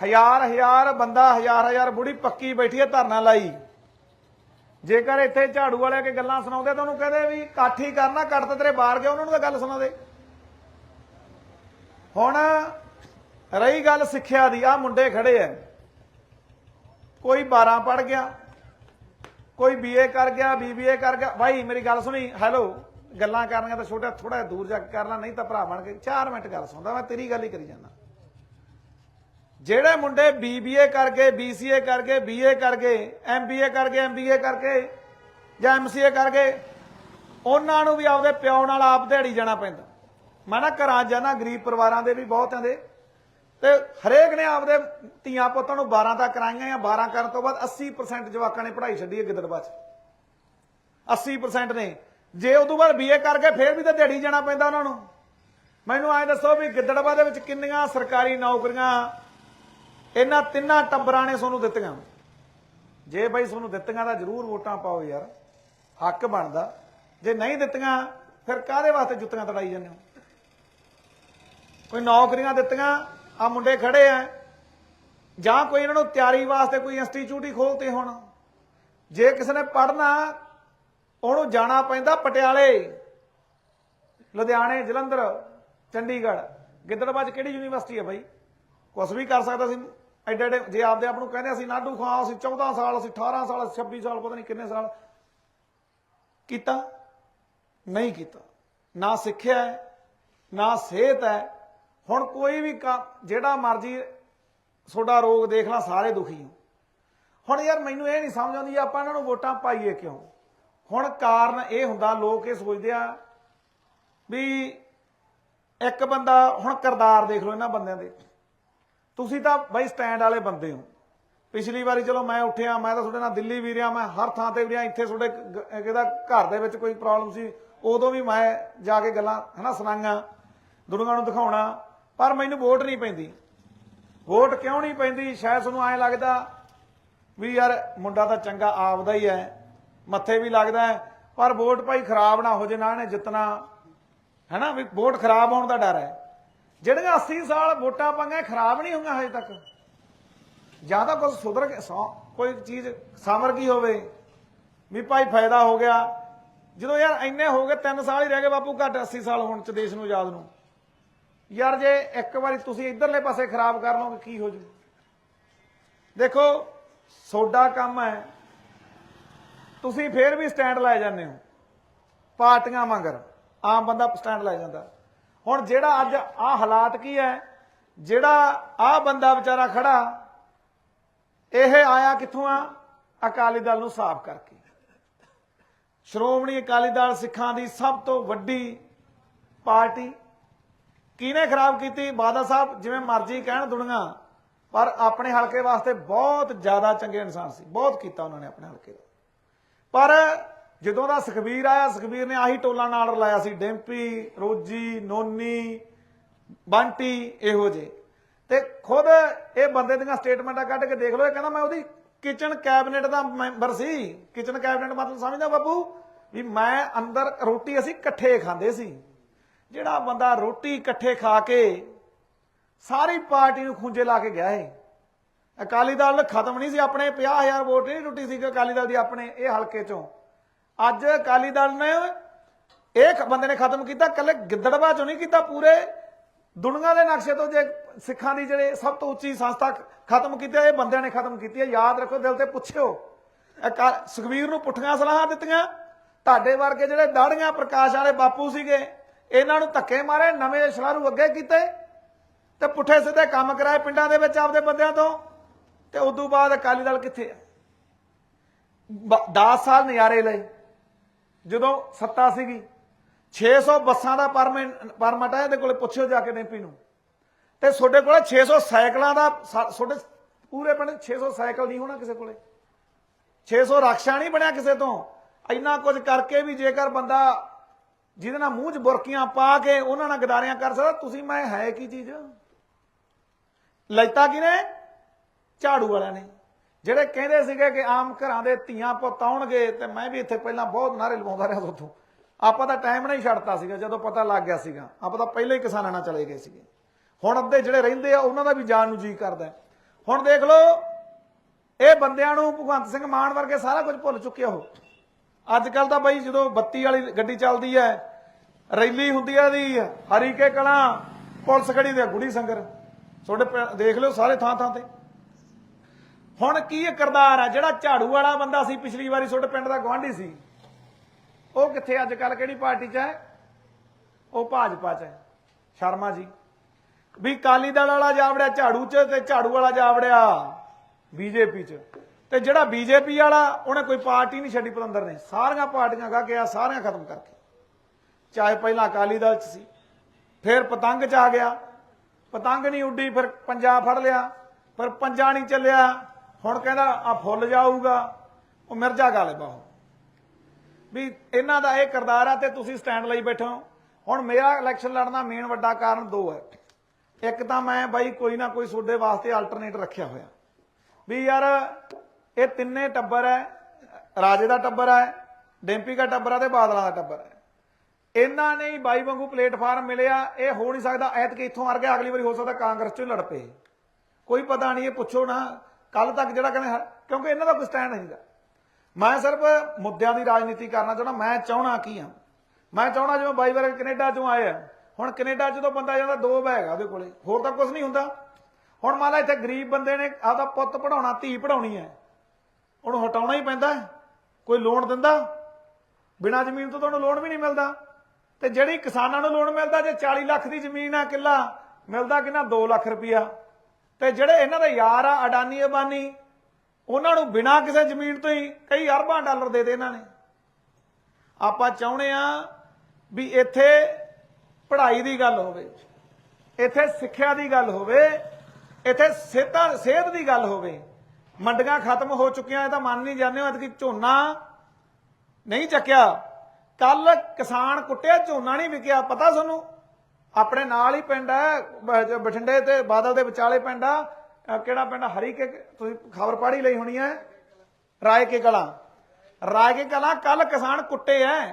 ਹਜ਼ਾਰ ਹਜ਼ਾਰ ਬੰਦਾ, ਹਜ਼ਾਰ ਹਜ਼ਾਰ ਬੁੜੀ ਪੱਕੀ ਬੈਠੀ ਹੈ ਧਰਨਾ ਲਾਈ। ਜੇਕਰ ਇੱਥੇ ਝਾੜੂ ਵਾਲੇ ਕੇ ਗੱਲਾਂ ਸੁਣਾਉਂਦੇ ਤਾਂ ਉਹਨੂੰ ਕਹਿੰਦੇ ਵੀ ਕਾਠੀ ਕਰਨਾ ਕੱਟ ਤੇ ਤੇਰੇ ਬਾਹਰ ਗਿਆ, ਉਹਨਾਂ ਨੂੰ ਤਾਂ ਗੱਲ ਸੁਣਾ ਦੇ। ਹੁਣ ਰਹੀ ਗੱਲ ਸਿੱਖਿਆ ਦੀ ਆ ਮੁੰਡੇ ਖੜੇ ਐ ਕੋਈ 12 ਪੜ ਗਿਆ, ਕੋਈ ਬੀਏ ਕਰ ਗਿਆ ਬੀਬੀਏ ਕਰ ਗਿਆ। ਭਾਈ ਮੇਰੀ ਗੱਲ ਸੁਣੀ ਹੈਲੋ ਗੱਲਾਂ ਕਰਨੀਆਂ ਤਾਂ ਛੋਟਾ ਥੋੜਾ ਜਿਹਾ ਦੂਰ ਜਾ ਕੇ ਕਰ ਲੈ, ਨਹੀਂ ਤਾਂ ਭਰਾ ਬਣ ਕੇ 4 ਮਿੰਟ ਗੱਲ ਸੁਣਦਾ, ਮੈਂ ਤੇਰੀ ਗੱਲ ਹੀ ਕਰੀ ਜਾਂਦਾ। ਜਿਹੜੇ ਮੁੰਡੇ ਬੀਬੀਏ ਕਰਕੇ ਬੀਸੀਏ ਕਰਕੇ ਬੀਏ ਕਰਕੇ ਐਮਬੀਏ ਕਰਕੇ ਐਮਬੀਏ ਕਰਕੇ ਜਾਂ ਐਮਸੀਏ ਕਰਕੇ, ਉਹਨਾਂ ਨੂੰ ਵੀ ਆਪਦੇ ਪਿਓ ਨਾਲ ਆਪ ਦਿਹਾੜੀ ਜਾਣਾ ਪੈਂਦਾ। ਮੈਂ ਨਾ ਘਰਾਂ ਜਾਣਾ ਗਰੀਬ ਪਰਿਵਾਰਾਂ ਦੇ ਵੀ ਬਹੁਤਿਆਂ ਦੇ। ਤੇ ਹਰੇਕ ਨੇ ਆਪਦੇ ਧੀਆਂ ਪੁੱਤਾਂ ਨੂੰ 12 ਤੱਕ ਕਰਾਈਆਂ ਜਾਂ 12 ਕਰਨ ਤੋਂ ਬਾਅਦ 80% ਜਵਾਕਾਂ ਨੇ ਪੜ੍ਹਾਈ ਛੱਡੀ ਹੈ ਗਿੱਦੜਬਾ 'ਚ। 80% ਨੇ। ਜੇ ਉਦੋਂ ਬਾਅਦ ਬੀਏ ਕਰਕੇ ਫੇਰ ਵੀ ਤਾਂ ਦਿਹਾੜੀ ਜਾਣਾ ਪੈਂਦਾ ਉਹਨਾਂ ਨੂੰ। ਮੈਨੂੰ ਐਂ ਦੱਸੋ ਵੀ ਗਿੱਦੜਬਾ ਦੇ ਵਿੱਚ ਕਿੰਨੀਆਂ ਸਰਕਾਰੀ ਨੌਕਰੀਆਂ ਇਹਨਾਂ ਤਿੰਨਾਂ ਟੱਬਰਾਂ ਨੇ ਤੁਹਾਨੂੰ ਦਿੱਤੀਆਂ। ਜੇ ਬਾਈ ਤੁਹਾਨੂੰ ਦਿੱਤੀਆਂ ਤਾਂ ਜ਼ਰੂਰ ਵੋਟਾਂ ਪਾਓ ਯਾਰ। ਹੱਕ ਬਣਦਾ। ਜੇ ਨਹੀਂ ਦਿੱਤੀਆਂ, ਫਿਰ ਕਾਹਦੇ ਵਾਸਤੇ ਜੁੱਤੀਆਂ ਤੜਾਈ ਜਾਂਦੇ ਹੋ? ਕੋਈ ਨੌਕਰੀਆਂ ਦਿੱਤੀਆਂ ਆ ਮੁੰਡੇ ਖੜੇ ਆ ਜਾਂ ਕੋਈ ਇਹਨਾਂ ਨੂੰ ਤਿਆਰੀ ਵਾਸਤੇ ਕੋਈ ਇੰਸਟੀਚਿਊਟ ਹੀ ਖੋਲਤੇ ਹੁਣ। ਜੇ ਕਿਸੇ ਨੇ ਪੜ੍ਹਨਾ, ਉਹਨੂੰ ਜਾਣਾ ਪੈਂਦਾ ਪਟਿਆਲੇ। ਲੁਧਿਆਣੇ, ਜਲੰਧਰ, ਚੰਡੀਗੜ੍ਹ। ਗਿੱਦੜਬਾਜ਼ 'ਚ ਕਿਹੜੀ ਯੂਨੀਵਰਸਿਟੀ ਹੈ ਬਾਈ? ਕੁਛ ਵੀ ਕਰ ਸਕਦਾ ਸੀ। ਐਡੇ ਐਡੇ ਜੇ ਆਪਦੇ ਆਪ ਨੂੰ ਕਹਿੰਦੇ ਅਸੀਂ ਨਾਡੂ ਖਾਂ, ਅਸੀਂ 14 ਸਾਲ, ਅਸੀਂ 18 ਸਾਲ, ਅਸੀਂ 26 ਸਾਲ, ਪਤਾ ਨਹੀਂ ਕਿੰਨੇ ਸਾਲ ਕੀਤਾ? ਨਹੀਂ ਕੀਤਾ। ਨਾ ਸਿੱਖਿਆ ਹੈ, ਨਾ ਸਿਹਤ ਹੈ। ਹੁਣ ਕੋਈ ਵੀ ਕੰਮ- ਜਿਹੜਾ ਮਰਜ਼ੀ ਤੁਹਾਡਾ ਰੋਗ ਦੇਖ ਲਾ, ਸਾਰੇ ਦੁਖੀ ਹੋ। ਹੁਣ ਯਾਰ ਮੈਨੂੰ ਇਹ ਨਹੀਂ ਸਮਝ ਆਉਂਦੀ, ਆਪਾਂ ਇਹਨਾਂ ਨੂੰ ਵੋਟਾਂ ਪਾਈਏ ਕਿਉਂ? ਹੁਣ ਕਾਰਨ ਇਹ ਹੁੰਦਾ, ਲੋਕ ਇਹ ਸੋਚਦੇ ਆ ਵੀ ਇੱਕ ਬੰਦਾ, ਹੁਣ ਕਰਦਾਰ ਦੇਖ ਲਓ ਇਹਨਾਂ ਬੰਦਿਆਂ ਦੇ। ਤੁਸੀਂ ਤਾਂ ਬਾਈ ਸਟੈਂਡ ਵਾਲੇ ਬੰਦੇ ਹੋ। ਪਿਛਲੀ ਵਾਰੀ ਚਲੋ ਮੈਂ ਉੱਠਿਆ, ਮੈਂ ਤਾਂ ਤੁਹਾਡੇ ਨਾਲ ਦਿੱਲੀ ਵੀ ਰਿਹਾ, ਮੈਂ ਹਰ ਥਾਂ ਤੇ ਵੀ ਰਿਹਾ, ਇੱਥੇ ਤੁਹਾਡੇ ਕਿਹਦਾ ਘਰ ਦੇ ਵਿੱਚ ਕੋਈ ਪ੍ਰੋਬਲਮ ਸੀ, ਉਦੋਂ ਵੀ ਮੈਂ ਜਾ ਕੇ ਗੱਲਾਂ, ਹਨਾ, ਸੁਣਾਈਆਂ, ਦੁਨੀਆ ਨੂੰ ਦਿਖਾਉਣਾ, ਪਰ ਮੈਨੂੰ ਵੋਟ ਨਹੀਂ ਪੈਂਦੀ। ਵੋਟ ਕਿਉਂ ਨਹੀਂ ਪੈਂਦੀ? ਸ਼ਾਇਦ ਤੁਹਾਨੂੰ ਐਂ ਲੱਗਦਾ ਵੀ ਯਾਰ ਮੁੰਡਾ ਤਾਂ ਚੰਗਾ ਆਪਦਾ ਹੀ ਹੈ, ਮੱਥੇ ਵੀ ਲੱਗਦਾ ਪਰ ਵੋਟ ਭਾਈ ਖਰਾਬ ਨਾ ਹੋ ਜੇ, ਨਾ ਇਹਨੇ ਜਿੱਤਣਾ, ਹੈਨਾ, ਵੀ ਵੋਟ ਖਰਾਬ ਹੋਣ ਦਾ ਡਰ ਹੈ। ਜਿਹੜੀਆਂ 80 ਸਾਲ ਵੋਟਾਂ ਪਾਈਆਂ, ਖਰਾਬ ਨਹੀਂ ਹੋਈਆਂ ਹਜੇ ਤੱਕ। ਜਾਂ ਤਾਂ ਕੁਝ ਸੁਧਰ ਕੇ ਸੌ- ਕੋਈ ਚੀਜ਼ ਸਮਰ ਗਈ ਹੋਵੇ, ਵੀ ਭਾਈ ਫਾਇਦਾ ਹੋ ਗਿਆ। ਜਦੋਂ ਯਾਰ ਇੰਨੇ ਹੋ ਗਏ 3 ਸਾਲ ਹੀ ਰਹਿ ਗਏ ਬਾਪੂ, ਘੱਟ 80 ਸਾਲ ਹੋਣ ਚ ਦੇਸ਼ ਨੂੰ ਆਜ਼ਾਦ ਨੂੰ। ਯਾਰ ਜੇ ਇੱਕ ਵਾਰੀ ਤੁਸੀਂ ਇਧਰਲੇ ਪਾਸੇ ਖਰਾਬ ਕਰ ਲਓਗੇ, ਕੀ ਹੋ ਜੂ? ਦੇਖੋ, ਸੋਡਾ ਕੰਮ ਹੈ, ਤੁਸੀਂ ਫੇਰ ਵੀ ਸਟੈਂਡ ਲੈ ਜਾਂਦੇ ਹੋ, ਪਾਰਟੀਆਂ ਮੰਗਰ ਆਮ ਬੰਦਾ ਸਟੈਂਡ ਲੈ ਜਾਂਦਾ। ਹੁਣ ਜਿਹੜਾ ਅੱਜ ਆ ਹਾਲਾਤ ਕੀ ਹੈ? ਜਿਹੜਾ ਆ ਬੰਦਾ ਵਿਚਾਰਾ ਖੜਾ, ਇਹ ਆਇਆ ਕਿੱਥੋਂ ਆ? ਅਕਾਲੀ ਦਲ ਨੂੰ ਸਾਫ਼ ਕਰਕੇ। ਸ਼੍ਰੋਮਣੀ ਅਕਾਲੀ ਦਲ ਸਿੱਖਾਂ ਦੀ ਸਭ ਤੋਂ ਵੱਡੀ ਪਾਰਟੀ ਕਿਹਨੇ ਖਰਾਬ ਕੀਤੀ? ਬਾਦਾ ਸਾਹਿਬ ਜਿਵੇਂ ਮਰਜ਼ੀ ਕਹਿਣ ਦੁਨੀਆ, ਪਰ ਆਪਣੇ ਹਲਕੇ ਵਾਸਤੇ ਬਹੁਤ ਜ਼ਿਆਦਾ ਚੰਗੇ ਇਨਸਾਨ ਸੀ। ਬਹੁਤ ਕੀਤਾ ਉਹਨਾਂ ਨੇ ਆਪਣੇ ਹਲਕੇ ਦਾ। ਪਰ ਜਦੋਂ ਦਾ ਸੁਖਬੀਰ ਆਇਆ, ਸੁਖਬੀਰ ਨੇ ਆਹੀ ਟੋਲਾ ਨਾਲ ਰਲਾਇਆ ਸੀ, ਡੈਂਪੀ, ਰੋਜੀ, ਨੋਨੀ, ਬੰਟੀ, ਇਹੋ ਜੇ ਤੇ ਖੁਦ ਇਹ ਬੰਦੇ ਦੀਆਂ ਸਟੇਟਮੈਂਟਾਂ ਕੱਢ ਕੇ ਦੇਖ ਲਓ, ਇਹ ਕਹਿੰਦਾ ਮੈਂ ਉਹਦੀ ਕਿਚਨ ਕੈਬਨਿਟ ਦਾ ਮੈਂਬਰ ਸੀ। ਕਿਚਨ ਕੈਬਨਿਟ ਮਤਲਬ ਸਮਝਦਾ ਬਾਬੂ? ਵੀ ਮੈਂ ਅੰਦਰ ਰੋਟੀ ਅਸੀਂ ਇਕੱਠੇ ਖਾਂਦੇ ਸੀ। ਜਿਹੜਾ ਬੰਦਾ ਰੋਟੀ ਇਕੱਠੇ ਖਾ ਕੇ ਸਾਰੀ ਪਾਰਟੀ ਨੂੰ ਖੁੰਝੇ ਲਾ ਕੇ ਗਿਆ ਏ ਅਕਾਲੀ ਦਲ ਖਤਮ ਨਹੀਂ ਸੀ, ਆਪਣੇ 50000 ਵੋਟ ਨਹੀਂ ਟੁੱਟੀ ਸੀ ਅਕਾਲੀ ਦਲ ਦੀ ਆਪਣੇ ਇਹ ਹਲਕੇ ਚੋਂ। ਅੱਜ ਅਕਾਲੀ ਦਲ ਨੇ ਇਹ ਬੰਦੇ ਨੇ ਖਤਮ ਕੀਤਾ ਕੱਲੇ ਗਿੱਦੜਵਾ ਚੋਂ ਨਹੀਂ ਕੀਤਾ ਪੂਰੇ। ਦੁਨੀਆ ਦੇ ਨਕਸ਼ੇ ਤੋਂ ਜੇ ਸਿੱਖਾਂ ਦੀ ਜਿਹੜੇ ਸਭ ਤੋਂ ਉੱਚੀ ਸੰਸਥਾ ਖਤਮ ਕੀਤੀ ਇਹ ਬੰਦਿਆਂ ਨੇ ਖਤਮ ਕੀਤੀ ਹੈ। ਯਾਦ ਰੱਖੋ, ਦਿਲ ਤੇ ਪੁੱਛਿਓ। ਅਕਾ- ਸੁਖਬੀਰ ਨੂੰ ਪੁੱਠੀਆਂ ਸਲਾਹਾਂ ਦਿੱਤੀਆਂ। ਤੁਹਾਡੇ ਵਰਗੇ ਜਿਹੜੇ ਦਾੜੀਆਂ ਪ੍ਰਕਾਸ਼ ਵਾਲੇ ਬਾਪੂ ਸੀਗੇ, ਇਹਨਾਂ ਨੂੰ ਧੱਕੇ ਮਾਰੇ, ਨਵੇਂ ਸ਼ਲਾਰੂ ਅੱਗੇ ਕੀਤੇ ਤੇ ਪੁੱਠੇ ਸਿੱਧੇ ਕੰਮ ਕਰਾਏ ਪਿੰਡਾਂ ਦੇ ਵਿੱਚ ਆਪਦੇ ਬੰਦਿਆਂ ਤੋਂ। ਤੇ ਉਦੋਂ ਬਾਅਦ ਅਕਾਲੀ ਦਲ ਕਿੱਥੇ ਆ? 10 ਸਾਲ ਨਜ਼ਾਰੇ ਲਏ। ਜਦੋਂ ਸੱਤਾ ਸੀਗੀ 600 ਬੱਸਾਂ ਦਾ ਪਰਮਿਟ ਪਰਮਿਟ ਹੈ ਇਹਦੇ ਕੋਲੇ ਪੁੱਛਿਓ ਜਾ ਕੇ ਡੈਂਪੀ ਨੂੰ। ਤੇ ਤੁਹਾਡੇ ਕੋਲੇ 600 ਸਾਈਕਲਾਂ ਦਾ ਤੁਹਾਡੇ ਪੂਰੇ ਪਿੰਡ 'ਚ 600 ਸਾਈਕਲ ਨਹੀਂ ਹੋਣਾ ਕਿਸੇ ਕੋਲੇ। 600 ਰਕਸ਼ਾ ਨਹੀਂ ਬਣਿਆ ਕਿਸੇ ਤੋਂ। ਇੰਨਾ ਕੁਝ ਕਰਕੇ ਵੀ ਜੇਕਰ ਬੰਦਾ ਜਿਹਦੇ ਨਾਲ ਮੂੰਹ 'ਚ ਬੁਰਕੀਆਂ ਪਾ ਕੇ ਉਹਨਾਂ ਨਾਲ ਗਦਾਰੀਆਂ ਕਰ ਸਕਦਾ, ਤੁਸੀਂ ਮੈਂ ਹੈ ਕੀ ਚੀਜ਼? ਲੈਤਾ ਕਿਨੇ ਝਾੜੂ ਵਾਲਿਆਂ ਨੇ। ਜਿਹੜੇ ਕਹਿੰਦੇ ਸੀਗੇ ਕਿ ਆਮ ਘਰਾਂ ਦੇ ਧੀਆਂ ਪੁੱਤ ਆਉਣਗੇ ਤੇ ਮੈਂ ਵੀ ਇੱਥੇ ਪਹਿਲਾਂ ਬਹੁਤ ਨਾਰੇ ਲਵਾਉਂਦਾ ਰਿਹਾ ਉੱਥੋਂ ਆਪਾਂ ਤਾਂ ਟਾਈਮ ਨਹੀਂ ਛੱਡਤਾ ਸੀਗਾ, ਜਦੋਂ ਪਤਾ ਲੱਗ ਗਿਆ ਸੀਗਾ। ਆਪਾਂ ਤਾਂ ਪਹਿਲਾਂ ਹੀ ਕਿਸਾਨਾਂ ਨਾਲ ਚਲੇ ਗਏ ਸੀਗੇ। ਹੁਣ ਅੱਧੇ ਜਿਹੜੇ ਰਹਿੰਦੇ ਆ, ਉਹਨਾਂ ਦਾ ਵੀ ਜਾਨ ਨੂੰ ਜੀ ਕਰਦਾ ਹੁਣ ਦੇਖ ਲਓ, ਇਹ ਬੰਦਿਆਂ ਨੂੰ ਭਗਵੰਤ ਸਿੰਘ ਮਾਨ ਵਰਗੇ ਸਾਰਾ ਕੁਝ ਭੁੱਲ ਚੁੱਕਿਆ ਉਹ। ਅੱਜ ਕੱਲ ਤਾਂ ਬਈ ਜਦੋਂ ਬੱਤੀ ਵਾਲੀ ਗੱਡੀ ਚੱਲਦੀ ਹੈ, ਰੈਲੀ ਹੁੰਦੀ ਹੈ ਦੀ ਹਰੀਕੇ ਕਲਾਂ, ਪੁਲਿਸ ਖੜੀ ਦੇ ਗੁੜੀ ਸੰਗਰ। ਤੁਹਾਡੇ ਦੇਖ ਲਿਓ ਸਾਰੇ ਥਾਂ ਥਾਂ ਤੇ। ਹੁਣ ਕੀ ਕਿਰਦਾਰ ਕਰਦਾਰ ਆ? ਜਿਹੜਾ ਝਾੜੂ ਵਾਲਾ ਬੰਦਾ ਸੀ, ਪਿਛਲੀ ਵਾਰੀ ਤੁਹਾਡੇ ਪਿੰਡ ਦਾ ਗਵਾਂਢੀ ਸੀ। ਉਹ ਕਿੱਥੇ ਅੱਜ ਕੱਲ ਕਿਹੜੀ ਪਾਰਟੀ 'ਚ ਹੈ? ਉਹ ਭਾਜਪਾ 'ਚ ਹੈ। ਸ਼ਰਮਾ ਜੀ। ਵੀ ਕਾਲੀ ਦਲ ਵਾਲਾ ਜਾਵੜਿਆ ਝਾੜੂ 'ਚ ਤੇ ਝਾੜੂ ਵਾਲਾ ਜਾਵੜਿਆ ਬੀਜੇਪੀ 'ਚ। ਤੇ ਜਿਹੜਾ ਬੀਜੇਪੀ ਵਾਲਾ, ਉਹਨੇ ਕੋਈ ਪਾਰਟੀ ਨਹੀਂ ਛੱਡੀ ਪਤੰਦਰ ਨੇ। ਸਾਰੀਆਂ ਪਾਰਟੀਆਂ ਗਾ ਗਿਆ ਸਾਰੀਆਂ ਖਤਮ ਕਰਕੇ। ਚਾਹੇ ਪਹਿਲਾਂ ਅਕਾਲੀ ਦਲ 'ਚ ਸੀ, ਫਿਰ ਪਤੰਗ 'ਚ ਆ ਗਿਆ। ਪਤੰਗ ਨਹੀਂ ਉੱਡੀ, ਫਿਰ ਪੰਜਾਬ ਫੜ ਲਿਆ। ਫਿਰ ਪੰਜਾ ਨਹੀਂ ਚੱਲਿਆ। ਹੁਣ ਕਹਿੰਦਾ ਆ ਫੁੱਲ ਜਾਊਗਾ, ਉਹ ਮਿਰਜ਼ਾ ਗਾਲੇ ਬਾਹੋ ਵੀ ਇਹਨਾਂ ਦਾ ਇਹ ਕਰਦਾਰ ਆ ਤੇ ਤੁਸੀਂ ਸਟੈਂਡ ਲਈ ਬੈਠੇ ਹੋ। ਹੁਣ ਮੇਰਾ ਇਲੈਕਸ਼ਨ ਲੜਨ ਦਾ ਮੇਨ ਵੱਡਾ ਕਾਰਨ ਦੋ ਹੈ। ਇੱਕ ਤਾਂ ਮੈਂ ਬਾਈ ਕੋਈ ਨਾ ਕੋਈ ਤੁਹਾਡੇ ਵਾਸਤੇ ਆਲਟਰਨੇਟ ਰੱਖਿਆ ਹੋਇਆ। ਵੀ ਯਾਰ, ਇਹ ਤਿੰਨੇ ਟੱਬਰ ਹੈ, ਰਾਜੇ ਦਾ ਟੱਬਰ ਹੈ, ਡੈਂਪੀ ਦਾ ਟੱਬਰ ਹੈ ਤੇ ਬਾਦਲਾਂ ਦਾ ਟੱਬਰ ਹੈ। ਇਹਨਾਂ ਨੇ ਹੀ ਬਾਈ ਵਾਂਗੂ ਪਲੇਟਫਾਰਮ ਮਿਲਿਆ, ਇਹ ਹੋ ਨਹੀਂ ਸਕਦਾ ਐਤਕ ਇੱਥੋਂ ਅਰ ਗਿਆ ਅਗਲੀ ਵਾਰੀ ਹੋ ਸਕਦਾ ਕਾਂਗਰਸ ਚੋਂ ਲੜ ਪਏ। ਕੋਈ ਪਤਾ ਨਹੀਂ, ਇਹ ਪੁੱਛੋ ਨਾ ਕੱਲ ਤੱਕ ਜਿਹੜਾ ਕਹਿੰਦੇ ਕਿਉਂਕਿ ਇਹਨਾਂ ਦਾ ਕੋਈ ਸਟੈਂਡ ਨਹੀਂਗਾ ਮੈਂ ਸਿਰਫ ਮੁੱਦਿਆਂ ਦੀ ਰਾਜਨੀਤੀ ਕਰਨਾ ਚਾਹੁੰਦਾ, ਮੈਂ ਚਾਹਣਾ ਕੀ ਆ? ਮੈਂ ਚਾਹਣਾ ਜਿਵੇਂ ਬਾਈ ਵਾਰ ਕੈਨੇਡਾ ਚੋਂ ਆਏ ਆ। ਹੁਣ ਕੈਨੇਡਾ ਜਦੋਂ ਬੰਦਾ ਜਾਂਦਾ, ਦੋ ਬੈਗ ਆ ਉਹਦੇ ਕੋਲੇ, ਹੋਰ ਤਾਂ ਕੁਝ ਨਹੀਂ ਹੁੰਦਾ। ਹੁਣ ਮੰਨ ਲਾ ਇੱਥੇ ਗਰੀਬ ਬੰਦੇ ਨੇ ਆਪਦਾ ਪੁੱਤ ਪੜਾਉਣਾ ਧੀ ਪੜਾਉਣੀ ਹੈ ਉਹਨੂੰ ਹਟਾਉਣਾ ਹੀ ਪੈਂਦਾ। ਕੋਈ ਲੋਨ ਦਿੰਦਾ। ਬਿਨਾਂ ਜ਼ਮੀਨ ਤੋਂ ਤੁਹਾਨੂੰ ਲੋਨ ਵੀ ਨਹੀਂ ਮਿਲਦਾ। ਤੇ ਜਿਹੜੀ ਕਿਸਾਨਾਂ ਨੂੰ ਲੋਨ ਮਿਲਦਾ, ਜੇ 40 ਲੱਖ ਦੀ ਜ਼ਮੀਨ ਆ ਕਿੱਲਾ, ਮਿਲਦਾ ਕਿੰਨਾ? 2 ਲੱਖ ਰੁਪਈਆ ਤੇ ਜਿਹੜੇ ਇਹਨਾਂ ਦੇ ਯਾਰ ਆ, ਅਡਾਨੀ ਅਬਾਨੀ, ਉਹਨਾਂ ਨੂੰ ਬਿਨਾਂ ਕਿਸੇ ਜ਼ਮੀਨ ਤੋਂ ਹੀ ਕਈ ਅਰਬਾਂ ਡਾਲਰ ਦੇ ਦੇ ਇਹਨਾਂ ਨੇ। ਆਪਾਂ ਚਾਹੁੰਦੇ ਆ ਵੀ ਇੱਥੇ ਪੜ੍ਹਾਈ ਦੀ ਗੱਲ ਹੋਵੇ, ਇੱਥੇ ਸਿੱਖਿਆ ਦੀ ਗੱਲ ਹੋਵੇ, ਇੱਥੇ ਸਿਹਤਾਂ, ਸਿਹਤ ਦੀ ਗੱਲ ਹੋਵੇ। ਮੰਡੀਆਂ ਖਤਮ ਹੋ ਚੁੱਕੀਆਂ, ਇਹ ਤਾਂ ਮੰਨ ਨਹੀਂ ਜਾਂਦੇ ਹੋ ਕਿ ਝੋਨਾ ਨਹੀਂ ਚੱਕਿਆ। ਕੱਲ ਕਿਸਾਨ ਕੁੱਟਿਆ, ਝੋਨਾ ਨਹੀਂ ਵਿਕਿਆ, ਪਤਾ ਤੁਹਾਨੂੰ? ਆਪਣੇ ਨਾਲ ਹੀ ਪਿੰਡ ਹੈ ਬਠਿੰਡੇ ਤੇ ਬਾਦਲ ਦੇ ਵਿਚਾਲੇ ਪਿੰਡ ਆ। ਕਿਹੜਾ ਪਿੰਡ? ਹਰੀ ਕੇ ਤੁਸੀਂ ਖਬਰ ਪੜ੍ਹੀ ਲਈ ਹੋਣੀ ਹੈ। ਰਾਏ ਕੇ ਕਲਾਂ। ਰਾਏ ਕੇ ਕਲਾਂ ਕੱਲ ਕਿਸਾਨ ਕੁੱਟੇ ਐ।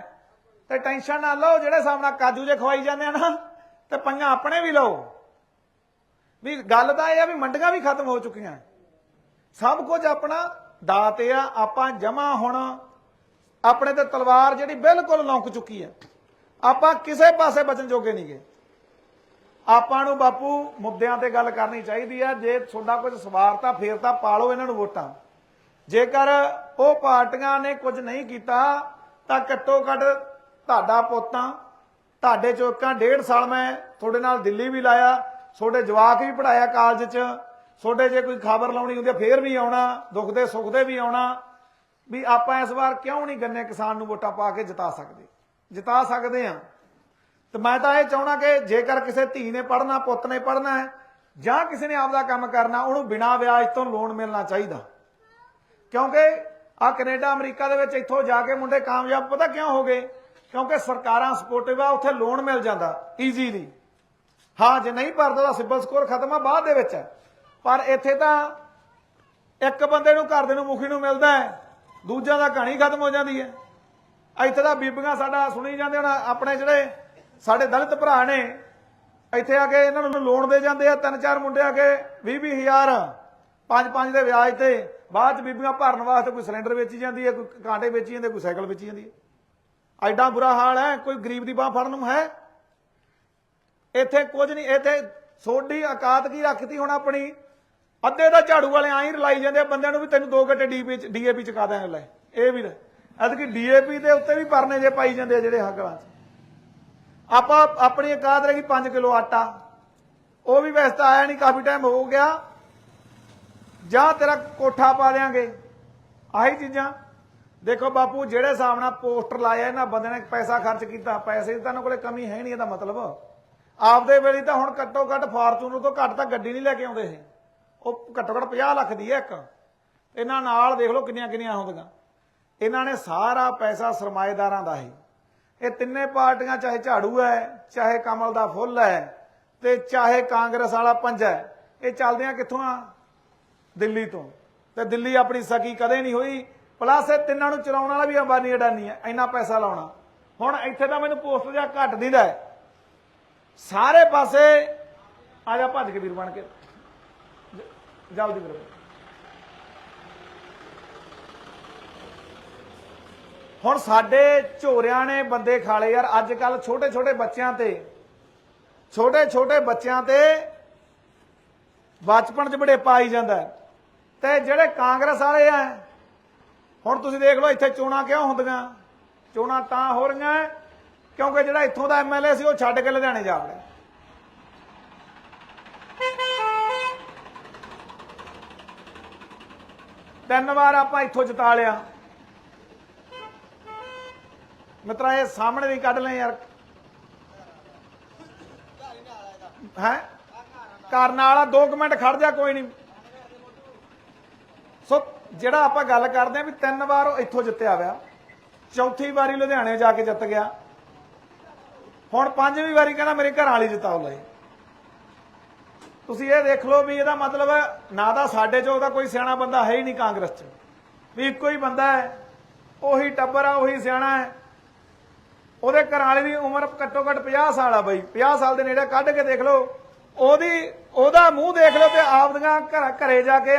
ਤੇ ਟੈਨਸ਼ਨ ਨਾ ਲਓ, ਜਿਹੜੇ ਸਾਹਮਣਾ ਕਾਜੂ ਜੇ ਖਵਾਈ ਜਾਂਦੇ ਆ ਨਾ, ਤੇ ਪੰਜਾਂ ਆਪਣੇ ਵੀ ਲਓ। ਵੀ ਗੱਲ ਤਾਂ ਇਹ ਆ ਵੀ ਮੰਡੀਆਂ ਵੀ ਖਤਮ ਹੋ ਚੁੱਕੀਆਂ। ਸਭ ਕੁਝ ਆਪਣਾ ਦਾਤ ਆ, ਆਪਾਂ ਜਮਾ ਹੁਣ ਆਪਣੇ ਤੇ ਤਲਵਾਰ ਜਿਹੜੀ ਬਿਲਕੁਲ ਲੌਂਕ ਚੁੱਕੀ ਹੈ। ਆਪਾਂ ਕਿਸੇ ਪਾਸੇ ਬਚਣ ਜੋਗੇ ਨਹੀਂ ਗਏ ਆਪਾਂ ਨੂੰ ਬਾਪੂ ਮੁੱਦਿਆਂ ਤੇ ਗੱਲ ਕਰਨੀ ਚਾਹੀਦੀ ਹੈ ਜੇ ਤੁਹਾਡਾ ਕੁਝ ਸਵਾਰਤਾ ਫੇਰ ਤਾਂ ਪਾ ਲਓ ਇਹਨਾਂ ਨੂੰ ਵੋਟਾਂ। ਜੇਕਰ ਉਹ ਪਾਰਟੀਆਂ ਨੇ ਕੁਝ ਨਹੀਂ ਕੀਤਾ, ਤਾਂ ਘੱਟੋ ਘੱਟ ਤੁਹਾਡਾ ਪੋਤਾਂ, ਤੁਹਾਡੇ ਚੋਕਾਂ ਡੇਢ ਸਾਲ ਮੈਂ ਤੁਹਾਡੇ ਨਾਲ ਦਿੱਲੀ ਵੀ ਲਾਇਆ, ਤੁਹਾਡੇ ਜਵਾਕ ਵੀ ਪੜਾਇਆ ਕਾਲਜ 'ਚ, ਤੁਹਾਡੇ ਜੇ ਕੋਈ ਖਬਰ ਲਾਉਣੀ ਹੁੰਦੀ ਆ, ਫੇਰ ਵੀ ਆਉਣਾ, ਦੁੱਖ ਦੇ ਸੁੱਖ ਦੇ ਵੀ ਆਉਣਾ। ਵੀ ਆਪਾਂ ਇਸ ਵਾਰ ਕਿਉਂ ਨਹੀਂ ਗੰਨੇ ਕਿਸਾਨ ਨੂੰ ਵੋਟਾਂ ਪਾ ਕੇ ਜਿਤਾ ਸਕਦੇ? ਜਿਤਾ ਸਕਦੇ ਆ। ਤੇ ਮੈਂ ਤਾਂ ਇਹ ਚਾਹਣਾ ਕਿ ਜੇਕਰ ਕਿਸੇ ਧੀ ਨੇ ਪੜਨਾ ਪੁੱਤ ਨੇ ਪੜਨਾ ਹੈ, ਜਾਂ ਕਿਸੇ ਨੇ ਆਪਦਾ ਕੰਮ ਕਰਨਾ, ਉਹਨੂੰ ਬਿਨਾਂ ਵਿਆਜ ਤੋਂ ਲੋਨ ਮਿਲਣਾ ਚਾਹੀਦਾ। ਕਿਉਂਕਿ ਆ ਕੈਨੇਡਾ, ਅਮਰੀਕਾ ਦੇ ਵਿੱਚ ਇੱਥੋਂ ਜਾ ਕੇ ਮੁੰਡੇ ਕਾਮਯਾਬ ਪਤਾ ਕਿਉਂ ਹੋ ਗਏ? ਕਿਉਂਕਿ ਸਰਕਾਰਾਂ ਸਪੋਰਟਿਵ ਆ, ਉੱਥੇ ਲੋਨ ਮਿਲ ਜਾਂਦਾ ਈਜ਼ੀਲੀ ਹਾਂ, ਜੇ ਨਹੀਂ ਭਰਦਾ ਤਾਂ ਸਿਬਲ ਸਕੋਰ ਖਤਮ ਆ, ਬਾਅਦ ਦੇ ਵਿੱਚ ਹੈ। ਪਰ ਇੱਥੇ ਤਾਂ ਇੱਕ ਬੰਦੇ ਨੂੰ, ਘਰ ਦੇ ਨੂੰ, ਮੁਖੀ ਨੂੰ ਮਿਲਦਾ ਹੈ ਦੂਜਾ ਦਾ ਕਹਾਣੀ ਖਤਮ ਹੋ ਜਾਂਦੀ ਹੈ। ਇੱਥੇ ਤਾਂ ਬੀਬੀਆਂ ਸਾਡਾ ਸੁਣੀ ਜਾਂਦੇ ਹੁਣ, ਆਪਣੇ ਜਿਹੜੇ ਸਾਡੇ ਦਲਿਤ ਭਰਾ ਨੇ ਇੱਥੇ ਆ ਕੇ ਇਹਨਾਂ ਨੂੰ ਲੋਨ ਦੇ ਜਾਂਦੇ ਆ, ਤਿੰਨ ਚਾਰ ਮੁੰਡੇ ਆ ਕੇ 20 ਵੀਹ ਹਜ਼ਾਰ ਪੰਜ ਪੰਜ ਦੇ ਵਿਆਜ ਤੇ। ਬਾਅਦ ਚ ਬੀਬੀਆਂ ਭਰਨ ਵਾਸਤੇ ਕੋਈ ਸਿਲੰਡਰ ਵੇਚੀ ਜਾਂਦੀ ਹੈ, ਕੋਈ ਕਾਂਟੇ ਵੇਚੀ ਜਾਂਦੇ, ਕੋਈ ਸਾਈਕਲ ਵੇਚੀ ਜਾਂਦੀ ਹੈ। ਐਡਾ ਬੁਰਾ ਹਾਲ ਹੈ, ਕੋਈ ਗਰੀਬ ਦੀ ਬਾਹ ਫੜਨ ਨੂੰ ਹੈ। ਇੱਥੇ ਕੁਝ ਨਹੀਂ, ਇੱਥੇ ਸੋਡੀ ਔਕਾਤ ਕੀ ਰੱਖਤੀ ਹੁਣ ਆਪਣੀ? ਅੱਧੇ ਦਾ ਝਾੜੂ ਵਾਲੇ ਆਈ ਰਲਾਈ ਜਾਂਦੇ ਆ, ਬੰਦਿਆਂ ਨੂੰ ਵੀ ਤੈਨੂੰ ਦੋ ਗੱਟੇ ਡੀਪੀ ਡੀਏਪੀ ਚਕਾ ਦਾਂਗੇ ਲੈ। ਇਹ ਵੀ ਅਦਕੀ ਡੀਏਪੀ ਦੇ ਉੱਤੇ ਵੀ ਪਰਨੇ ਜੇ ਪਾਈ ਜਾਂਦੇ ਆ ਜਿਹੜੇ ਹੱਕਾਂ 'ਚ ਆਪਾਂ ਆਪਣੀ ਔਕਾਤ ਰਹੀ 5 ਕਿਲੋ ਆਟਾ। ਉਹ ਵੀ ਵੈਸੇ ਤਾਂ ਆਇਆ ਨਹੀਂ ਕਾਫੀ ਟਾਈਮ ਹੋ ਗਿਆ। ਜਾਂ ਤੇਰਾ ਕੋਠਾ ਪਾ ਦਿਆਂਗੇ। ਆਹੀ ਚੀਜ਼ਾਂ। ਦੇਖੋ ਬਾਪੂ, ਜਿਹੜੇ ਹਿਸਾਬ ਨਾਲ ਪੋਸਟਰ ਲਾਇਆ ਇਹਨਾਂ ਬੰਦੇ ਨੇ ਪੈਸਾ ਖਰਚ ਕੀਤਾ, ਪੈਸੇ ਦੀ ਤਾਂ ਇਹਨਾਂ ਕੋਲੇ ਕਮੀ ਹੈ ਨਹੀਂ ਇਹਦਾ ਮਤਲਬ। ਆਪਦੇ ਵੇਲੇ ਤਾਂ ਹੁਣ ਘੱਟੋ ਘੱਟ ਫਾਰਚੂਨਰ ਤੋਂ ਘੱਟ ਤਾਂ ਗੱਡੀ ਨਹੀਂ ਲੈ ਕੇ ਆਉਂਦੇ ਇਹ। ਉਹ ਘੱਟੋ ਘੱਟ 50 ਲੱਖ ਦੀ ਹੈ ਇੱਕ। ਇਹਨਾਂ ਨਾਲ ਦੇਖ ਲਓ ਕਿੰਨੀਆਂ ਕਿੰਨੀਆਂ ਹੁੰਦੀਆਂ। ਇਹਨਾਂ ਨੇ ਸਾਰਾ ਪੈਸਾ ਸਰਮਾਏਦਾਰਾਂ ਦਾ ਹੀ ਇਹ ਤਿੰਨੇ ਪਾਰਟੀਆਂ, ਚਾਹੇ ਝਾੜੂ ਹੈ, ਚਾਹੇ ਕਮਲ ਦਾ ਫੁੱਲ ਹੈ, ਤੇ ਚਾਹੇ ਕਾਂਗਰਸ ਵਾਲਾ ਪੰਜ ਹੈ, ਇਹ ਚੱਲਦਿਆਂ ਕਿੱਥੋਂ ਆ? ਦਿੱਲੀ ਤੋਂ। ਤੇ ਦਿੱਲੀ ਆਪਣੀ ਸਕੀ ਕਦੇ ਨਹੀਂ ਹੋਈ ਪਲੱਸ ਇਹ ਤਿੰਨਾਂ ਨੂੰ ਚਲਾਉਣ ਵਾਲਾ ਵੀ ਅੰਬਾਨੀ ਅਡਾਨੀ ਹੈ, ਇੰਨਾ ਪੈਸਾ ਲਾਉਣਾ। ਹੁਣ ਇੱਥੇ ਤਾਂ ਮੈਨੂੰ ਪੋਸਟ ਜਿਹਾ ਘੱਟ ਦਿੰਦਾ ਹੈ। ਸਾਰੇ ਪਾਸੇ, ਆ ਜਾ ਭੱਜ ਕੇ ਵੀਰ ਬਣ ਕੇ ਜਲਦੀ ਵੀਰ ਹੁਣ ਸਾਡੇ ਝੋਰਿਆਂ ਨੇ ਬੰਦੇ ਖਾਲੇ ਯਾਰ, ਅੱਜ ਕੱਲ ਛੋਟੇ ਛੋਟੇ ਬੱਚਿਆਂ ਤੇ, ਛੋਟੇ ਛੋਟੇ ਬੱਚਿਆਂ ਤੇ ਬਚਪਨ 'ਚ ਬੜੇਪਾ ਆਈ ਜਾਂਦਾ ਤੇ ਜਿਹੜੇ ਕਾਂਗਰਸ ਵਾਲੇ ਆ, ਹੁਣ ਤੁਸੀਂ ਦੇਖ ਲਓ ਇੱਥੇ ਚੋਣਾਂ ਕਿਉਂ ਹੁੰਦੀਆਂ? ਚੋਣਾਂ ਤਾਂ ਹੋ ਰਹੀਆਂ ਕਿਉਂਕਿ ਜਿਹੜਾ ਇੱਥੋਂ ਦਾ ਐਮਐਲਏ ਸੀ ਉਹ ਛੱਡ ਕੇ ਲੁਧਿਆਣੇ ਜਾ ਵੜਿਆ ਤਿੰਨ ਵਾਰ ਆਪਾਂ ਇੱਥੋਂ ਜਿਤਾ ਲਿਆ। ਮਿੱਤਰਾ, ਇਹ ਸਾਹਮਣੇ ਦੀ ਕੱਢ ਲੈ ਯਾਰ। ਹੈ? ਕਰਨ ਵਾਲਾ 2 ਮਿੰਟ ਖੜ ਜਾ, ਕੋਈ ਨਹੀਂ। ਸੋ, ਜਿਹੜਾ ਆਪਾਂ ਗੱਲ ਕਰਦੇ ਆ ਵੀ ਤਿੰਨ ਵਾਰ ਉਹ ਇੱਥੋਂ ਜਿੱਤਿਆ ਹੋਇਆ। ਚੌਥੀ ਵਾਰੀ ਲੁਧਿਆਣੇ ਜਾ ਕੇ ਜਿੱਤ ਗਿਆ। ਹੁਣ ਪੰਜਵੀਂ ਵਾਰੀ ਕਹਿੰਦਾ ਮੇਰੇ ਘਰ ਵਾਲੀ ਜਿਤਾਓ ਲਈ। ਤੁਸੀਂ ਇਹ ਦੇਖ ਲਓ ਵੀ ਇਹਦਾ ਮਤਲਬ ਨਾ ਤਾਂ ਸਾਡੇ ਚੋਂ ਉਹਦਾ ਕੋਈ ਸਿਆਣਾ ਬੰਦਾ ਹੈ ਹੀ ਨਹੀਂ ਕਾਂਗਰਸ 'ਚ। ਵੀ ਇੱਕੋ ਹੀ ਬੰਦਾ ਹੈ। ਉਹੀ ਟੱਬਰ ਆ, ਉਹੀ ਸਿਆਣਾ ਹੈ। ਉਹਦੇ ਘਰ ਵਾਲੇ ਦੀ ਉਮਰ ਘੱਟੋ ਘੱਟ 50 ਸਾਲ ਆ ਬਈ। 50 ਸਾਲ ਦੇ ਨੇੜੇ ਕੱਢ ਕੇ ਦੇਖ ਲਓ। ਉਹਦੀ, ਉਹਦਾ ਮੂੰਹ ਦੇਖ ਲਓ ਤੇ ਆਪਦੀਆਂ ਘਰ, ਘਰੇ ਜਾ ਕੇ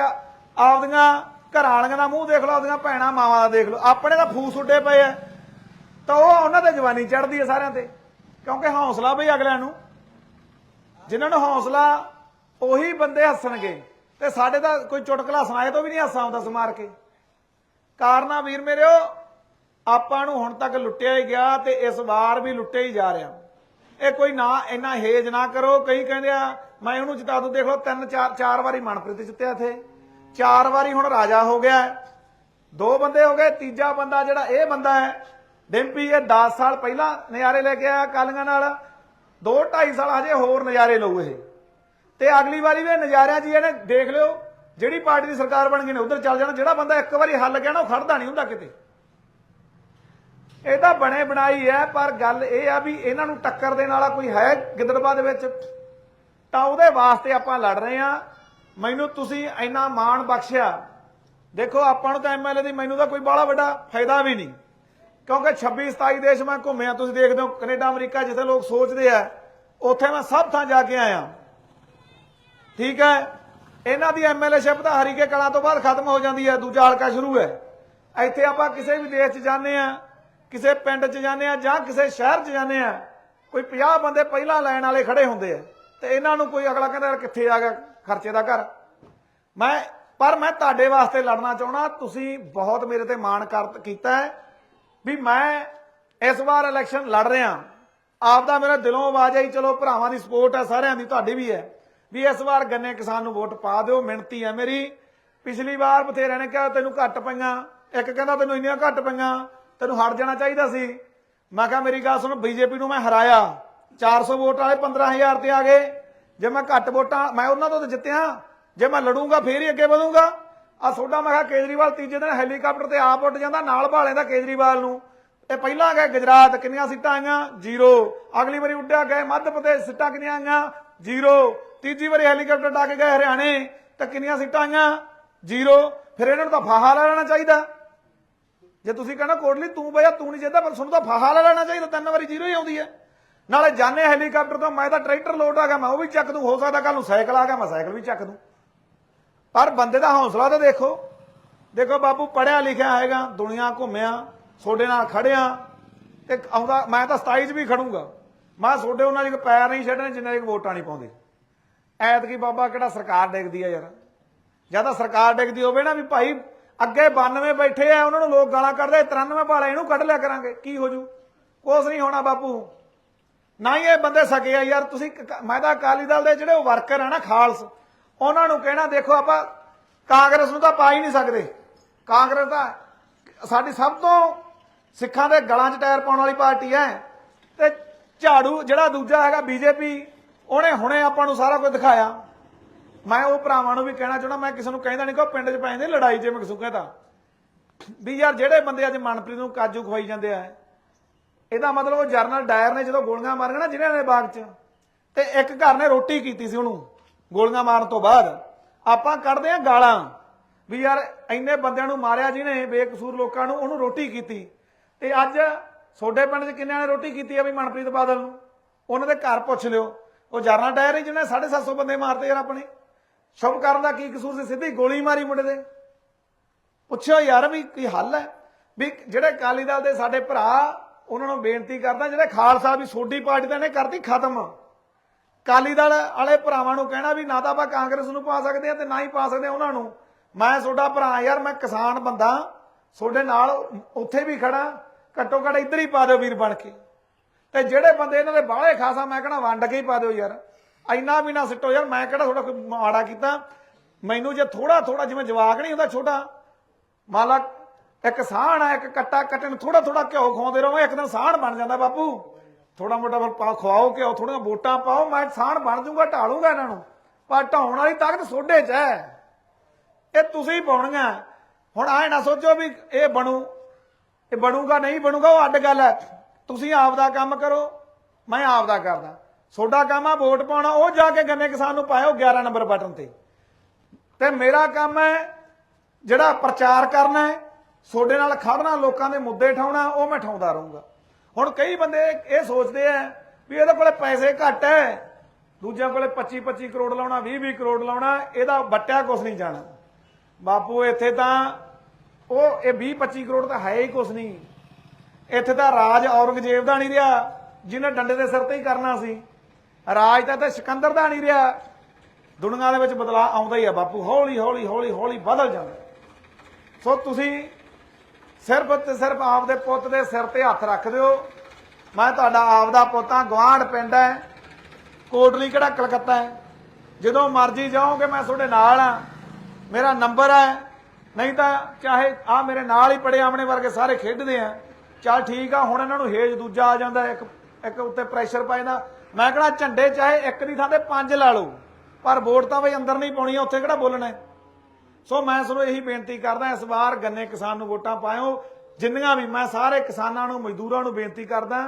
ਆਪਦੀਆਂ ਘਰ ਵਾਲਿਆਂ ਦਾ ਮੂੰਹ ਦੇਖ ਲਓ, ਆਪਦੀਆਂ ਭੈਣਾਂ ਮਾਵਾਂ ਦਾ ਦੇਖ ਲਓ। ਆਪਣੇ ਤਾਂ ਫੂਸ ਉੱਡੇ ਪਏ ਆ। ਤਾਂ ਉਹ ਉਹਨਾਂ ਤੇ ਜਵਾਨੀ ਚੜਦੀ ਹੈ ਸਾਰਿਆਂ ਤੇ। ਕਿਉਂਕਿ ਹੌਸਲਾ ਬਈ ਅਗਲਿਆਂ ਨੂੰ। ਜਿਨ੍ਹਾਂ ਨੂੰ ਹੌਸਲਾ, ਉਹੀ ਬੰਦੇ ਹੱਸਣਗੇ। ਤੇ ਸਾਡੇ ਤਾਂ ਕੋਈ ਚੁਟਕਲਾ ਸੁਣਾਏ ਤੋਂ ਵੀ ਨਹੀਂ ਹਾਸਾ ਆਉਂਦਾ ਸਮਾਰ ਕੇ। ਕਾਰਨਾ ਵੀਰ ਮੇਰਿਓ ਆਪਾਂ ਨੂੰ ਹੁਣ ਤੱਕ ਲੁੱਟਿਆ ਹੀ ਗਿਆ ਤੇ ਇਸ ਵਾਰ ਵੀ ਲੁੱਟਿਆ ਹੀ ਜਾ ਰਿਹਾ। ਇਹ ਕੋਈ ਨਾ ਇੰਨਾ ਹੇਜ ਨਾ ਕਰੋ। ਕਈ ਕਹਿੰਦੇ ਆ, ਮੈਂ ਉਹਨੂੰ ਜਿਤਾ ਦੂੰ। ਦੇਖ ਲਓ, ਤਿੰਨ, ਚਾਰ ਚਾਰ ਵਾਰੀ ਮਨਪ੍ਰੀਤ ਜਿੱਤਿਆ ਥੇ ਚਾਰ ਵਾਰੀ ਹੁਣ ਰਾਜਾ ਹੋ ਗਿਆ। ਦੋ ਬੰਦੇ ਹੋ ਗਏ। ਤੀਜਾ ਬੰਦਾ ਜਿਹੜਾ, ਇਹ ਬੰਦਾ ਹੈ, ਡਿੰਪੀ, ਇਹ 10 ਸਾਲ ਪਹਿਲਾਂ ਨਜ਼ਾਰੇ ਲੈ ਕੇ ਆਇਆ ਕਾਲੀਆਂ ਨਾਲ। 2 2.5 ਸਾਲ ਹਜੇ ਹੋਰ ਨਜ਼ਾਰੇ ਲਊ ਇਹ। ਤੇ ਅਗਲੀ ਵਾਰੀ ਵੀ ਨਜ਼ਾਰਿਆਂ ਜੀ ਇਹਨੇ ਦੇਖ ਲਿਓ, ਜਿਹੜੀ ਪਾਰਟੀ ਦੀ ਸਰਕਾਰ ਬਣ ਗਈ ਨੇ, ਉਧਰ ਚੱਲ ਜਾਣਾ। ਜਿਹੜਾ ਬੰਦਾ ਇੱਕ ਵਾਰੀ ਹੱਲ ਗਿਆ ਨਾ, ਉਹ ਖੜਦਾ ਨਹੀਂ ਹੁੰਦਾ ਕਿਤੇ। ਇਹ ਤਾਂ ਬਣੇ ਬਣਾਈ ਹੈ, ਪਰ ਗੱਲ ਇਹ ਆ ਵੀ ਇਹਨਾਂ ਨੂੰ ਟੱਕਰ ਦੇਣ ਵਾਲਾ ਕੋਈ ਹੈ ਗਿੱਦੜਬਾ ਦੇ ਵਿੱਚ। ਤਾਂ ਉਹਦੇ ਵਾਸਤੇ ਆਪਾਂ ਲੜ ਰਹੇ ਆ ਮੈਨੂੰ ਤੁਸੀਂ ਇੰਨਾ ਮਾਣ ਬਖਸ਼ਿਆ। ਦੇਖੋ, ਆਪਾਂ ਨੂੰ ਤਾਂ ਐਮਐਲਏ ਦੀ ਮੈਨੂੰ ਤਾਂ ਕੋਈ ਬਾਹਲਾ ਵੱਡਾ ਫਾਇਦਾ ਵੀ ਨਹੀਂ। ਕਿਉਂਕਿ 26 27 ਦੇਸ਼ ਮੈਂ ਘੁੰਮਿਆ, ਤੁਸੀਂ ਦੇਖਦੇ ਹੋ ਕੈਨੇਡਾ, ਅਮਰੀਕਾ, ਜਿੱਥੇ ਲੋਕ ਸੋਚਦੇ ਆ, ਉੱਥੇ ਮੈਂ ਸਭ ਥਾਂ ਜਾ ਕੇ ਆਇਆ। ਠੀਕ ਹੈ? ਇਹਨਾਂ ਦੀ ਐਮਐਲਏਸ਼ਿਪ ਤਾਂ ਹਰੀਕੇ ਕਲਾਂ ਤੋਂ ਬਾਅਦ ਖਤਮ ਹੋ ਜਾਂਦੀ ਹੈ, ਦੂਜਾ ਹਲਕਾ ਸ਼ੁਰੂ ਹੈ। ਇੱਥੇ ਆਪਾਂ ਕਿਸੇ ਵੀ ਦੇਸ਼ 'ਚ ਜਾਂਦੇ ਆ ਕਿਸੇ ਪਿੰਡ 'ਚ ਜਾਂਦੇ ਆ ਜਾਂ ਕਿਸੇ ਸ਼ਹਿਰ 'ਚ ਜਾਂਦੇ ਆ, ਕੋਈ 50 ਬੰਦੇ ਪਹਿਲਾਂ ਲੈਣ ਵਾਲੇ ਖੜੇ ਹੁੰਦੇ ਆ, ਤੇ ਇਹਨਾਂ ਨੂੰ ਕੋਈ ਅਗਲਾ ਕਹਿੰਦਾ ਯਾਰ ਕਿੱਥੇ ਆ ਗਿਆ ਖਰਚੇ ਦਾ ਘਰ? ਮੈਂ, ਪਰ ਮੈਂ ਤੁਹਾਡੇ ਵਾਸਤੇ ਲੜਨਾ ਚਾਹਣਾ ਤੁਸੀਂ ਬਹੁਤ ਮੇਰੇ ਤੇ ਮਾਣ ਕਰ ਕੀਤਾ ਹੈ ਵੀ ਮੈਂ ਇਸ ਵਾਰ ਇਲੈਕਸ਼ਨ ਲੜ ਰਿਹਾ। ਆਪ ਦਾ ਮੇਰਾ ਦਿਲੋਂ ਆਵਾਜ਼ ਆਈ ਚਲੋ ਭਰਾਵਾਂ ਦੀ ਸਪੋਰਟ ਹੈ, ਸਾਰਿਆਂ ਦੀ, ਤੁਹਾਡੀ ਵੀ ਹੈ, ਵੀ ਇਸ ਵਾਰ ਗੰਨੇ ਕਿਸਾਨ ਨੂੰ ਵੋਟ ਪਾ ਦਿਓ, ਮਿਹਨਤੀ ਹੈ ਮੇਰੀ। ਪਿਛਲੀ ਵਾਰ ਬਥੇਰਿਆਂ ਨੇ ਕਿਹਾ, ਤੈਨੂੰ ਘੱਟ ਪਈਆਂ, ਇੱਕ ਕਹਿੰਦਾ ਤੈਨੂੰ ਇੰਨੀਆਂ ਘੱਟ ਪਈਆਂ। ਤੈਨੂੰ ਹਟ ਜਾਣਾ ਚਾਹੀਦਾ ਸੀ। ਮੈਂ ਕਿਹਾ, ਮੇਰੀ ਗੱਲ ਸੁਣ, ਬੀਜੇਪੀ ਨੂੰ ਮੈਂ ਹਰਾਇਆ। 400 ਵੋਟ ਵਾਲੇ 15000 ਤੇ ਆ ਗਏ। ਜੇ ਮੈਂ ਘੱਟ ਵੋਟਾਂ, ਮੈਂ ਉਹਨਾਂ ਤੋਂ ਤਾਂ ਜਿੱਤਿਆ। ਜੇ ਮੈਂ ਲੜੂੰਗਾ, ਫੇਰ ਹੀ ਅੱਗੇ ਵਧੂੰਗਾ। ਆ ਤੁਹਾਡਾ ਮੈਂ ਕਿਹਾ, ਕੇਜਰੀਵਾਲ ਤੀਜੇ ਦਿਨ ਹੈਲੀਕਾਪਟਰ ਤੇ ਆਪ ਉੱਡ ਜਾਂਦਾ, ਨਾਲ ਭਾਲੇਂਦਾ ਕੇਜਰੀਵਾਲ ਨੂੰ। ਇਹ ਪਹਿਲਾਂ ਗਏ ਗੁਜਰਾਤ, ਕਿੰਨੀਆਂ ਸੀਟਾਂ ਆਈਆਂ? ਜ਼ੀਰੋ। ਅਗਲੀ ਵਾਰੀ ਉੱਡਿਆ ਗਏ ਮੱਧ ਪ੍ਰਦੇਸ਼, ਸੀਟਾਂ ਕਿੰਨੀਆਂ ਆਈਆਂ? ਜ਼ੀਰੋ। ਤੀਜੀ ਵਾਰੀ ਹੈਲੀਕਾਪਟਰ ਡਾ ਕੇ ਗਏ ਹਰਿਆਣੇ, ਤਾਂ ਕਿੰਨੀਆਂ ਸੀਟਾਂ ਆਈਆਂ? ਜ਼ੀਰੋ। ਫਿਰ ਇਹਨਾਂ ਨੂੰ ਤਾਂ ਫਾਹਾ ਲੈ ਲੈਣਾ ਚਾਹੀਦਾ। ਜੇ ਤੁਸੀਂ ਕਹਿੰਦਾ ਕੋਟਲੀ, ਤੂੰ ਬਈਆ, ਤੂੰ ਨਹੀਂ ਜਿੱਦਾ ਪਰ ਤੁਹਾਨੂੰ ਤਾਂ ਫਾਹਾ ਲੈ ਲੈਣਾ ਚਾਹੀਦਾ, ਤਿੰਨ ਵਾਰੀ ਜ਼ੀਰੋ ਹੀ ਆਉਂਦੀ ਹੈ। ਨਾਲੇ ਜਾਣੇ ਹੈਲੀਕਾਪਟਰ ਤੋਂ, ਮੈਂ ਤਾਂ ਟਰੈਕਟਰ ਲੋਡ ਆ ਗਿਆ, ਮੈਂ ਉਹ ਵੀ ਚੱਕ ਦੂੰ, ਹੋ ਸਕਦਾ ਕੱਲ ਨੂੰ ਸਾਈਕਲ ਆ ਗਿਆ, ਮੈਂ ਸਾਈਕਲ ਵੀ ਚੱਕ ਦੂੰ। ਪਰ ਬੰਦੇ ਦਾ ਹੌਸਲਾ ਤਾਂ ਦੇਖੋ। ਦੇਖੋ ਬਾਪੂ ਪੜਿਆ ਲਿਖਿਆ ਹੈਗਾ, ਦੁਨੀਆ ਘੁੰਮਿਆ, ਤੁਹਾਡੇ ਨਾਲ ਖੜਿਆ, ਤੇ ਆਉਂਦਾ, ਮੈਂ ਤਾਂ 27 ਚ ਵੀ ਖੜੂੰਗਾ। ਮੈਂ ਤੁਹਾਡੇ ਉਹਨਾਂ ਦੇ ਪੈਰ ਨਹੀਂ ਛੱਡਣੇ, ਜਿੰਨਾ ਇੱਕ ਵੋਟਾਂ ਨਹੀਂ ਪਾਉਂਦੇ। ਐਤਕੀ ਬਾਬਾ ਕਿਹੜਾ ਸਰਕਾਰ ਡੇਗਦੀ ਆ ਯਾਰ? ਜਾਂ ਤਾਂ ਸਰਕਾਰ ਡੇਗਦੀ ਹੋਵੇ ਨਾ ਵੀ ਭਾਈ ਅੱਗੇ 92 ਬੈਠੇ ਆ, ਉਹਨਾਂ ਨੂੰ ਲੋਕ ਗਾਲਾਂ ਕੱਢਦੇ 93 ਭਾਲਾ ਇਹਨੂੰ ਕੱਢ ਲਿਆ ਕਰਾਂਗੇ, ਕੀ ਹੋ ਜੂ? ਕੁਛ ਨਹੀਂ ਹੋਣਾ ਬਾਪੂ। ਨਾ ਹੀ ਇਹ ਬੰਦੇ ਸਕੇ ਆ ਯਾਰ, ਤੁਸੀਂ ਕ- ਮੈਂ ਤਾਂ ਅਕਾਲੀ ਦਲ ਦੇ ਜਿਹੜੇ ਵਰਕਰ ਆ ਨਾ, ਖਾਲਸ, ਉਹਨਾਂ ਨੂੰ ਕਹਿਣਾ, ਦੇਖੋ ਆਪਾਂ ਕਾਂਗਰਸ ਨੂੰ ਤਾਂ ਪਾ ਹੀ ਨਹੀਂ ਸਕਦੇ। ਕਾਂਗਰਸ ਤਾਂ ਸਾਡੀ ਸਭ ਤੋਂ ਸਿੱਖਾਂ ਦੇ ਗਲਾਂ 'ਚ ਟਾਇਰ ਪਾਉਣ ਵਾਲੀ ਪਾਰਟੀ ਹੈ। ਤੇ ਝਾੜੂ ਜਿਹੜਾ ਦੂਜਾ ਹੈਗਾ ਬੀਜੇਪੀ, ਉਹਨੇ ਹੁਣੇ ਆਪਾਂ ਨੂੰ ਸਾਰਾ ਕੁਝ ਦਿਖਾਇਆ। ਮੈਂ ਉਹ ਭਰਾਵਾਂ ਨੂੰ ਵੀ ਕਹਿਣਾ ਚਾਹੁੰਦਾ, ਮੈਂ ਕਿਸੇ ਨੂੰ ਕਹਿੰਦਾ ਨਹੀਂ ਕਿ ਉਹ ਪਿੰਡ 'ਚ ਪੈ ਜਾਂਦੇ, ਲੜਾਈ ਜੇ ਮੈਂ ਕਿਸੇ ਕਹਤਾ ਵੀ ਯਾਰ ਜਿਹੜੇ ਬੰਦੇ ਅੱਜ ਮਨਪ੍ਰੀਤ ਨੂੰ ਕਾਜੂ ਖਵਾਈ ਜਾਂਦੇ ਆ, ਇਹਦਾ ਮਤਲਬ ਉਹ ਜਰਨਲ ਡਾਇਰ ਨੇ ਜਦੋਂ ਗੋਲੀਆਂ ਮਾਰੀਆਂ ਨਾ ਜ਼ਿਲ੍ਹਿਆਂ ਨੇ ਬਾਗ 'ਚ, ਤੇ ਇੱਕ ਘਰ ਨੇ ਰੋਟੀ ਕੀਤੀ ਸੀ ਉਹਨੂੰ, ਗੋਲੀਆਂ ਮਾਰਨ ਤੋਂ ਬਾਅਦ। ਆਪਾਂ ਕੱਢਦੇ ਆ ਗਾਲਾਂ, ਵੀ ਯਾਰ ਇੰਨੇ ਬੰਦਿਆਂ ਨੂੰ ਮਾਰਿਆ ਜਿਹਨੇ, ਬੇਕਸੂਰ ਲੋਕਾਂ ਨੂੰ, ਉਹਨੂੰ ਰੋਟੀ ਕੀਤੀ। ਤੇ ਅੱਜ ਛੋਡੇ ਪਿੰਡ 'ਚ ਕਿੰਨਿਆਂ ਨੇ ਰੋਟੀ ਕੀਤੀ ਆ ਵੀ ਮਨਪ੍ਰੀਤ ਬਾਦਲ ਨੂੰ? ਉਹਨਾਂ ਦੇ ਘਰ ਪੁੱਛ ਲਿਓ। ਉਹ ਜਰਨਲ ਡਾਇਰ ਹੀ ਜਿਹਨੇ 750 ਬੰਦੇ ਮਾਰਤੇ ਯਾਰ ਆਪਣੇ। ਸ਼ੁਭ ਕਰਨ ਦਾ ਕੀ ਕਸੂਰ ਸੀ? ਸਿੱਧੀ ਗੋਲੀ ਮਾਰੀ ਮੁੰਡੇ ਦੇ। ਪੁੱਛਿਓ ਯਾਰ ਵੀ ਕੀ ਹੱਲ ਹੈ? ਵੀ ਜਿਹੜੇ ਅਕਾਲੀ ਦਲ ਦੇ ਸਾਡੇ ਭਰਾ, ਉਹਨਾਂ ਨੂੰ ਬੇਨਤੀ ਕਰਦਾ, ਜਿਹੜੇ ਖਾਲਸਾ ਵੀ ਸੋਡੀ ਪਾਰਟੀ ਦਾ ਨੇ ਕਰਤੀ ਖਤਮ। ਅਕਾਲੀ ਦਲ ਵਾਲੇ ਭਰਾਵਾਂ ਨੂੰ ਕਹਿਣਾ ਵੀ ਨਾ ਤਾਂ ਆਪਾਂ ਕਾਂਗਰਸ ਨੂੰ ਪਾ ਸਕਦੇ ਆ ਤੇ ਨਾ ਹੀ ਪਾ ਸਕਦੇ ਉਹਨਾਂ ਨੂੰ। ਮੈਂ ਤੁਹਾਡਾ ਭਰਾ ਯਾਰ, ਮੈਂ ਕਿਸਾਨ ਬੰਦਾ। ਤੁਹਾਡੇ ਨਾਲ ਉੱਥੇ ਵੀ ਖੜਾ ਘੱਟੋ ਘੱਟ ਇੱਧਰ ਹੀ ਪਾ ਦਿਓ ਵੀਰ ਬਣ ਕੇ। ਤੇ ਜਿਹੜੇ ਬੰਦੇ ਇਹਨਾਂ ਦੇ ਬਾਹਲੇ ਖਾਸਾ, ਮੈਂ ਕਹਣਾ ਵੰਡ ਕੇ ਹੀ ਪਾ ਦਿਓ ਯਾਰ। ਇੰਨਾ ਵੀ ਨਾ ਸਿੱਟੋ ਯਾਰ, ਮੈਂ ਕਿਹੜਾ ਥੋੜਾ ਕੋਈ ਮਾੜਾ ਕੀਤਾ? ਮੈਨੂੰ ਜੇ ਥੋੜਾ ਥੋੜਾ ਜਿਵੇਂ ਜਵਾਕ ਨਹੀਂ ਹੁੰਦਾ ਛੋਟਾ, ਮੰਨ ਇੱਕ ਸਾਹਣ ਆ, ਇੱਕ ਕੱਟਾ ਕੱਟਣ ਥੋੜਾ ਥੋੜਾ ਘਿਓ ਖਵਾਉਂਦੇ ਰਹੋ, ਇੱਕ ਦਿਨ ਸਾਹਣ ਬਣ ਜਾਂਦਾ ਬਾਪੂ। ਥੋੜਾ ਮੋਟਾ ਪਾ ਖਵਾਓ ਘਿਓ ਥੋੜੀਆਂ ਵੋਟਾਂ ਪਾਓ, ਮੈਂ ਸਾਹਣ ਬਣ ਜਾਊਗਾ, ਢਾਲੂਗਾ ਇਹਨਾਂ ਨੂੰ। ਪਰ ਢਾਉਣ ਵਾਲੀ ਤਾਕਤ ਸੋਡੇ 'ਚ ਹੈ। ਇਹ ਤੁਸੀਂ ਪਾਉਣੀਆਂ। ਹੁਣ ਆਏ ਨਾ ਸੋਚੋ ਵੀ ਇਹ ਬਣੂ। ਇਹ ਬਣੂਗਾ, ਨਹੀਂ ਬਣੂਗਾ, ਉਹ ਅੱਡ ਗੱਲ ਹੈ। ਤੁਸੀਂ ਆਪ ਦਾ ਕੰਮ ਕਰੋ, ਮੈਂ ਆਪ ਦਾ ਕਰਦਾ। ਤੁਹਾਡਾ ਕੰਮ ਆ, ਵੋਟ ਪਾਉਣਾ ਉਹ ਜਾ ਕੇ ਗੰਨੇ ਕਿਸਾਨ ਨੂੰ ਪਾਇਓ 11 ਨੰਬਰ ਬਟਨ ਤੇ। ਤੇ ਮੇਰਾ ਕੰਮ ਹੈ ਜਿਹੜਾ ਪ੍ਰਚਾਰ ਕਰਨਾ ਹੈ ਤੁਹਾਡੇ ਨਾਲ ਖੜਨਾ ਲੋਕਾਂ ਦੇ ਮੁੱਦੇ ਠਾਉਣਾ, ਉਹ ਮੈਂ ਠਾਉਂਦਾ ਰਹੂੰਗਾ। ਹੁਣ ਕਈ ਬੰਦੇ ਇਹ ਸੋਚਦੇ ਆ ਵੀ ਇਹਦੇ ਕੋਲੇ ਪੈਸੇ ਘੱਟ ਹੈ, ਦੂਜਿਆਂ ਕੋਲੇ 25 25 ਕਰੋੜ ਲਾਉਣਾ 20 20 ਕਰੋੜ ਲਾਉਣਾ, ਇਹਦਾ ਬੱਟਿਆ ਕੁਛ ਨਹੀਂ ਜਾਣਾ। ਬਾਪੂ, ਇੱਥੇ ਤਾਂ ਉਹ, ਇਹ 20 25 ਕਰੋੜ ਤਾਂ ਹੈ ਹੀ ਕੁਛ ਨਹੀਂ। ਇੱਥੇ ਤਾਂ ਰਾਜ ਔਰੰਗਜ਼ੇਬ ਦਾ ਨਹੀਂ ਰਿਹਾ, ਜਿਹਨੇ ਡੰਡੇ ਦੇ ਸਿਰ ਤੇ ਹੀ ਕਰਨਾ ਸੀ। ਰਾਜ ਤਾਂ ਤੇ ਸਿਕੰਦਰ ਦਾ ਨਹੀਂ ਰਿਹਾ। ਦੁਨੀਆ ਦੇ ਵਿੱਚ ਬਦਲਾਅ ਆਉਂਦਾ ਹੀ ਆ ਬਾਪੂ। ਹੌਲੀ ਹੌਲੀ ਹੌਲੀ ਹੌਲੀ ਬਦਲ ਜਾਂਦਾ। ਸੋ ਤੁਸੀਂ ਸਿਰਫ ਤੇ ਸਿਰਫ ਆਪਦੇ ਪੁੱਤ ਦੇ ਸਿਰ ਤੇ ਹੱਥ ਰੱਖ ਦਿਓ। ਮੈਂ ਤੁਹਾਡਾ ਆਪਦਾ ਪੁੱਤਾਂ ਗਵਾਂਢ ਪਿੰਡ ਹੈ। ਕੋਟਲੀ ਕਿਹੜਾ ਕਲਕੱਤਾ ਹੈ? ਜਦੋਂ ਮਰਜ਼ੀ ਜਾਓਗੇ ਮੈਂ ਤੁਹਾਡੇ ਨਾਲ ਆ ਮੇਰਾ ਨੰਬਰ ਹੈ। ਨਹੀਂ ਤਾਂ ਚਾਹੇ ਆ ਮੇਰੇ ਨਾਲ ਹੀ ਪੜੇ ਆਮਣੇ ਵਰਗੇ ਸਾਰੇ ਖੇਡਦੇ ਆ। ਚੱਲ ਠੀਕ ਆ, ਹੁਣ ਇਹਨਾਂ ਨੂੰ ਹੇਜ ਦੂਜਾ ਆ ਜਾਂਦਾ ਇੱਕ ਇੱਕ ਉੱਤੇ ਪ੍ਰੈਸ਼ਰ ਪਾ ਜਾਂਦਾ। ਮੈਂ ਕਿਹੜਾ ਝੰਡੇ ਚਾਹੇ ਇੱਕ ਦੀ ਥਾਂ ਤੇ ਪੰਜ ਲਾ ਲਓ ਪਰ ਵੋਟ ਤਾਂ ਬਈ ਅੰਦਰ ਨਹੀਂ ਪਾਉਣੀ, ਉੱਥੇ ਕਿਹੜਾ ਬੋਲਣਾ ਸੋ ਮੈਂ ਤੁਹਾਨੂੰ ਇਹੀ ਬੇਨਤੀ ਕਰਦਾ, ਇਸ ਵਾਰ ਗੰਨੇ ਕਿਸਾਨ ਨੂੰ ਵੋਟਾਂ ਪਾਇਓ, ਜਿੰਨੀਆਂ ਵੀ ਮੈਂ ਸਾਰੇ ਕਿਸਾਨਾਂ ਨੂੰ, ਮਜ਼ਦੂਰਾਂ ਨੂੰ ਬੇਨਤੀ ਕਰਦਾ,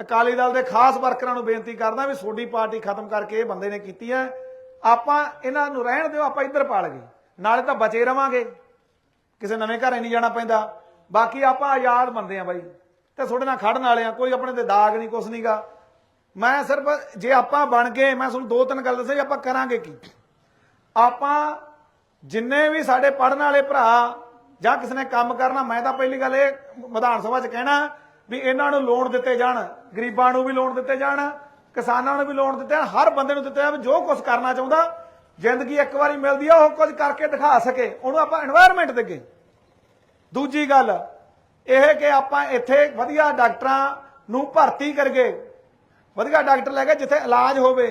ਅਕਾਲੀ ਦਲ ਦੇ ਖਾਸ ਵਰਕਰਾਂ ਨੂੰ ਬੇਨਤੀ ਕਰਦਾ ਵੀ ਤੁਹਾਡੀ ਪਾਰਟੀ ਖਤਮ ਕਰਕੇ ਇਹ ਬੰਦੇ ਨੇ ਕੀਤੀ ਹੈ। ਆਪਾਂ ਇਹਨਾਂ ਨੂੰ ਰਹਿਣ ਦਿਓ, ਆਪਾਂ ਇੱਧਰ ਪਾਲ ਗਏ, ਨਾਲੇ ਤਾਂ ਬਚੇ ਰਵਾਂਗੇ, ਕਿਸੇ ਨਵੇਂ ਘਰੇ ਨਹੀਂ ਜਾਣਾ ਪੈਂਦਾ। ਬਾਕੀ ਆਪਾਂ ਆਜ਼ਾਦ ਬੰਦੇ ਆ ਬਾਈ, ਤੇ ਤੁਹਾਡੇ ਨਾਲ ਖੜਨ ਵਾਲੇ ਆ ਕੋਈ ਆਪਣੇ ਤੇ ਦਾਗ ਨਹੀਂ, ਕੁਛ ਨਹੀਂਗਾ ਮੈਂ ਸਿਰਫ ਜੇ ਆਪਾਂ ਬਣ ਗਏ, ਮੈਂ ਤੁਹਾਨੂੰ ਦੋ ਤਿੰਨ ਗੱਲ ਦੱਸਾਂ ਆਪਾਂ ਕਰਾਂਗੇ ਕੀ? ਆਪਾਂ ਜਿੰਨੇ ਵੀ ਸਾਡੇ ਪੜਨ ਵਾਲੇ ਭਰਾ ਜਾਂ ਕਿਸ ਨੇ ਕੰਮ ਕਰਨਾ, ਮੈਂ ਤਾਂ ਪਹਿਲੀ ਗੱਲ ਇਹ ਵਿਧਾਨ ਸਭਾ 'ਚ ਕਹਿਣਾ ਵੀ ਇਹਨਾਂ ਨੂੰ ਲੋਨ ਦਿੱਤੇ ਜਾਣ, ਗਰੀਬਾਂ ਨੂੰ ਵੀ ਲੋਨ ਦਿੱਤੇ ਜਾਣ, ਕਿਸਾਨਾਂ ਨੂੰ ਵੀ ਲੋਨ ਦਿੱਤੇ ਜਾਣ, ਹਰ ਬੰਦੇ ਨੂੰ ਦਿੱਤੇ ਜਾਣ ਜੋ ਕੁਝ ਕਰਨਾ ਚਾਹੁੰਦਾ, ਜ਼ਿੰਦਗੀ ਇੱਕ ਵਾਰੀ ਮਿਲਦੀ ਆ, ਉਹ ਕੁਝ ਕਰਕੇ ਦਿਖਾ ਸਕੇ, ਉਹਨੂੰ ਆਪਾਂ এনवायरमेंट ਦੇਗੇ ਦੂਜੀ ਗੱਲ ਇਹ ਕਿ ਆਪਾਂ ਇੱਥੇ ਵਧੀਆ ਡਾਕਟਰਾਂ ਨੂੰ ਭਰਤੀ ਕਰਗੇ ਵਧੀਆ ਡਾਕਟਰ ਲੈ ਕੇ ਜਿੱਥੇ ਇਲਾਜ ਹੋਵੇ।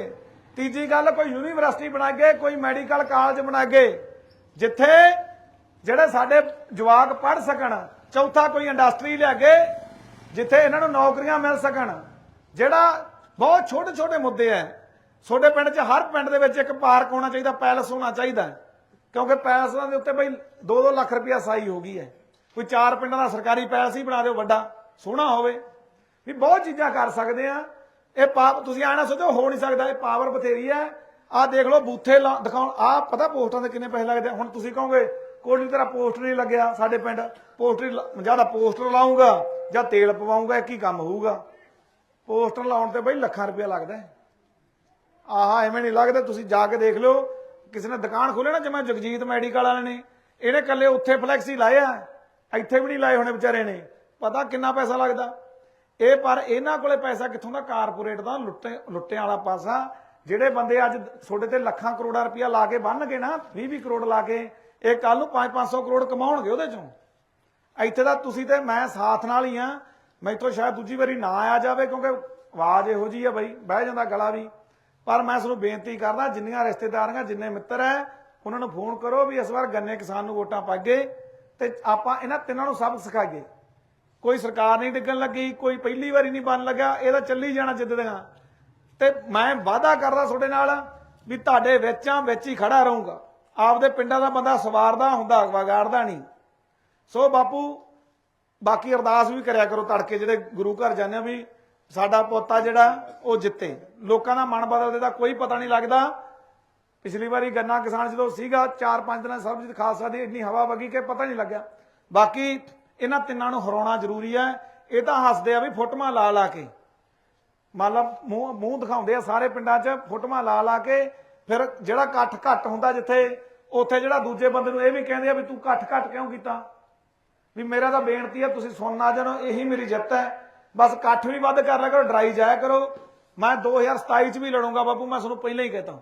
ਤੀਜੀ ਗੱਲ, ਕੋਈ ਯੂਨੀਵਰਸਿਟੀ ਬਣਾ ਬਣਾਗੇ ਕੋਈ ਮੈਡੀਕਲ ਕਾਲਜ ਬਣਾ ਬਣਾਗੇ ਜਿੱਥੇ ਜਿਹੜੇ ਸਾਡੇ ਜਵਾਕ ਪੜ੍ਹ ਸਕਣ, ਚੌਥਾ ਕੋਈ ਇੰਡਸਟਰੀ ਲਿਆ ਲਿਆਗੇ ਜਿੱਥੇ ਇਹਨਾਂ ਨੂੰ ਨੌਕਰੀਆਂ ਮਿਲ ਸਕਣ। ਜਿਹੜਾ ਬਹੁਤ ਛੋਟੇ ਛੋਟੇ ਮੁੱਦੇ ਐ। ਛੋਟੇ ਪਿੰਡ 'ਚ ਹਰ ਪਿੰਡ ਦੇ ਵਿੱਚ ਇੱਕ ਪਾਰਕ ਹੋਣਾ ਚਾਹੀਦਾ, ਪੈਲਸ ਹੋਣਾ ਚਾਹੀਦਾ, ਕਿਉਂਕਿ ਪੈਲਸਾਂ ਦੇ ਉੱਤੇ ਬਈ 2-2 ਲੱਖ ਰੁਪਇਆ ਸਾਈ ਹੋ ਗਈ ਹੈ ਕੋਈ ਚਾਰ ਪਿੰਡਾਂ ਦਾ ਸਰਕਾਰੀ ਪੈਲਸ ਹੀ ਬਣਾ ਦਿਓ ਵੱਡਾ, ਸੋਹਣਾ ਹੋਵੇ। ਵੀ ਬਹੁਤ ਚੀਜ਼ਾਂ ਕਰ ਸਕਦੇ ਆ। ਇਹ ਪਾਪ ਤੁਸੀਂ ਆਣਾ ਸੋਚੋ, ਹੋ ਨਹੀਂ ਸਕਦਾ, ਇਹ ਪਾਵਰ ਬਥੇਰੀ ਹੈ। ਆਹ ਦੇਖ ਲਓ, ਬੂਥੇ ਦਿਖਾਉਣ ਆ ਪਤਾ ਪੋਸਟਾਂ ਦੇ ਕਿੰਨੇ ਪੈਸੇ ਲੱਗਦੇ ਹੁਣ ਤੁਸੀਂ ਕਹੋਗੇ, ਕੋਈ ਤਰ੍ਹਾਂ ਪੋਸਟਰ ਨਹੀਂ ਲੱਗਿਆ, ਸਾਡੇ ਪਿੰਡ ਪੋਸਟਰ ਜ਼ਿਆਦਾ ਪੋਸਟਰ ਲਾਉਂਗਾ ਜਾਂ ਤੇਲ ਪਵਾਉਂਗਾ ਇੱਕ ਹੀ ਕੰਮ ਹੋਊਗਾ। ਪੋਸਟਰ ਲਾਉਣ ਤੇ ਬਈ ਲੱਖਾਂ ਰੁਪਇਆ ਲੱਗਦਾ ਹੈ। ਆਹ ਐਵੇਂ ਨਹੀਂ ਲੱਗਦਾ, ਤੁਸੀਂ ਜਾ ਕੇ ਦੇਖ ਲਿਓ। ਕਿਸੇ ਨੇ ਦੁਕਾਨ ਖੋਲੇ ਨਾ, ਜਿਵੇਂ ਜਗਜੀਤ ਮੈਡੀਕਲ ਵਾਲੇ ਨੇ, ਇਹਨੇ ਕੱਲੇ ਉੱਥੇ ਫਲੈਕਸੀ ਲਾਇਆ ਇੱਥੇ ਵੀ ਨਹੀਂ ਲਾਏ ਹੋਣੇ ਵਿਚਾਰੇ ਨੇ। ਪਤਾ ਕਿੰਨਾ ਪੈਸਾ ਲੱਗਦਾ? ਇਹ ਪਰ ਇਹਨਾਂ ਕੋਲੇ ਪੈਸਾ ਕਿੱਥੋਂ ਦਾ? ਕਾਰਪੋਰੇਟ ਦਾ, ਲੁੱਟੇ, ਲੁੱਟਿਆਂ ਵਾਲਾ ਪਾਸਾ। ਜਿਹੜੇ ਬੰਦੇ ਅੱਜ ਤੁਹਾਡੇ ਤੇ ਲੱਖਾਂ ਕਰੋੜਾਂ ਰੁਪਇਆ ਲਾ ਕੇ ਬੰਨਗੇ ਨਾ 20 20 ਕਰੋੜ ਲਾ ਕੇ, ਇਹ ਕੱਲ ਨੂੰ 5 500 ਕਰੋੜ ਕਮਾਉਣਗੇ ਉਹਦੇ ਚੋਂ। ਇੱਥੇ ਦਾ ਤੁਸੀਂ ਤੇ ਮੈਂ ਸਾਥ ਨਾਲ ਹੀ ਆ ਮੈਥੋਂ ਸ਼ਾਇਦ ਦੂਜੀ ਵਾਰੀ ਨਾ ਆ ਜਾਵੇ ਕਿਉਂਕਿ ਆਵਾਜ਼ ਇਹੋ ਜੀ ਆ ਬਈ, ਬਹਿ ਜਾਂਦਾ ਗਲਾ ਵੀ। ਪਰ ਮੈਂ ਤੁਹਾਨੂੰ ਬੇਨਤੀ ਕਰਦਾ, ਜਿੰਨੀਆਂ ਰਿਸ਼ਤੇਦਾਰੀਆਂ, ਜਿੰਨੇ ਮਿੱਤਰ ਹੈ, ਉਹਨਾਂ ਨੂੰ ਫੋਨ ਕਰੋ ਵੀ ਇਸ ਵਾਰ ਗੰਨੇ ਕਿਸਾਨ ਨੂੰ ਵੋਟਾਂ ਪਾਗੇ ਤੇ ਆਪਾਂ ਇਹਨਾਂ ਤਿੰਨਾਂ ਨੂੰ ਸਬਕ ਸਿਖਾਈਏ। ਕੋਈ ਸਰਕਾਰ ਨਹੀਂ ਡਿੱਗਣ ਲੱਗੀ, ਕੋਈ ਪਹਿਲੀ ਵਾਰੀ ਨਹੀਂ ਬਣ ਲੱਗਾ ਇਹਦਾ ਚੱਲੀ ਜਾਣਾ ਜਿੱਦ ਦੀਆਂ। ਤੇ ਮੈਂ ਵਾਅਦਾ ਕਰਦਾ ਤੁਹਾਡੇ ਨਾਲ ਵੀ ਤੁਹਾਡੇ ਵਿੱਚਾਂ ਵਿੱਚ ਹੀ ਖੜਾ ਰਹੂੰਗਾ। ਆਪਦੇ ਪਿੰਡਾਂ ਦਾ ਬੰਦਾ ਸਵਾਰਦਾ ਹੁੰਦਾ, ਵਗਾੜਦਾ ਨਹੀਂ। ਸੋ ਬਾਪੂ, ਬਾਕੀ ਅਰਦਾਸ ਵੀ ਕਰਿਆ ਕਰੋ ਤੜਕੇ, ਜਿਹੜੇ ਗੁਰੂ ਘਰ ਜਾਂਦੇ ਆ ਵੀ ਸਾਡਾ ਪੋਤਾ ਜਿਹੜਾ, ਉਹ ਜਿੱਤੇ। ਲੋਕਾਂ ਦਾ ਮਨ ਬਦਲਦੇ ਦਾ ਕੋਈ ਪਤਾ ਨਹੀਂ ਲੱਗਦਾ। ਪਿਛਲੀ ਵਾਰੀ ਗੰਨਾ ਕਿਸਾਨ ਜਦੋਂ ਸੀਗਾ 4-5 ਦਿਨਾਂ ਸਰਬਜੀਤ ਖਾਲਸਾ ਦੀ ਇੰਨੀ ਹਵਾ ਵਗੀ ਕਿ ਪਤਾ ਨਹੀਂ ਲੱਗਿਆ। ਬਾਕੀ ਇਹਨਾਂ ਤਿੰਨਾਂ ਨੂੰ ਹਰਾਉਣਾ ਜ਼ਰੂਰੀ ਹੈ। ਇਹ ਤਾਂ ਹੱਸਦੇ ਆ ਵੀ ਫੋਟੋਆਂ ਲਾ ਲਾ ਕੇ। ਮੰਨ ਲਾ ਮੂੰਹ ਮੂੰਹ ਦਿਖਾਉਂਦੇ ਆ ਸਾਰੇ ਪਿੰਡਾਂ 'ਚ ਫੋਟੋਆਂ ਲਾ ਲਾ ਕੇ, ਫਿਰ ਜਿਹੜਾ ਇਕੱਠ ਘੱਟ ਹੁੰਦਾ ਜਿੱਥੇ, ਉੱਥੇ ਜਿਹੜਾ ਦੂਜੇ ਬੰਦੇ ਨੂੰ ਇਹ ਵੀ ਕਹਿੰਦੇ ਆ ਵੀ ਤੂੰ ਇਕੱਠ ਘੱਟ ਕਿਉਂ ਕੀਤਾ? ਵੀ ਮੇਰਾ ਤਾਂ ਬੇਨਤੀ ਹੈ ਤੁਸੀਂ ਸੁਣਨ ਆ ਜਾਣੋ, ਇਹੀ ਮੇਰੀ ਜਿੱਤ ਹੈ। ਬਸ ਇਕੱਠ ਵੀ ਵੱਧ ਕਰ ਲਿਆ ਕਰੋ, ਡਰਾਈ ਜਾਇਆ ਕਰੋ। ਮੈਂ 2027 ਚ ਵੀ ਲੜੂੰਗਾ ਬਾਪੂ, ਮੈਂ ਤੁਹਾਨੂੰ ਪਹਿਲਾਂ ਹੀ ਕਹਤਾ।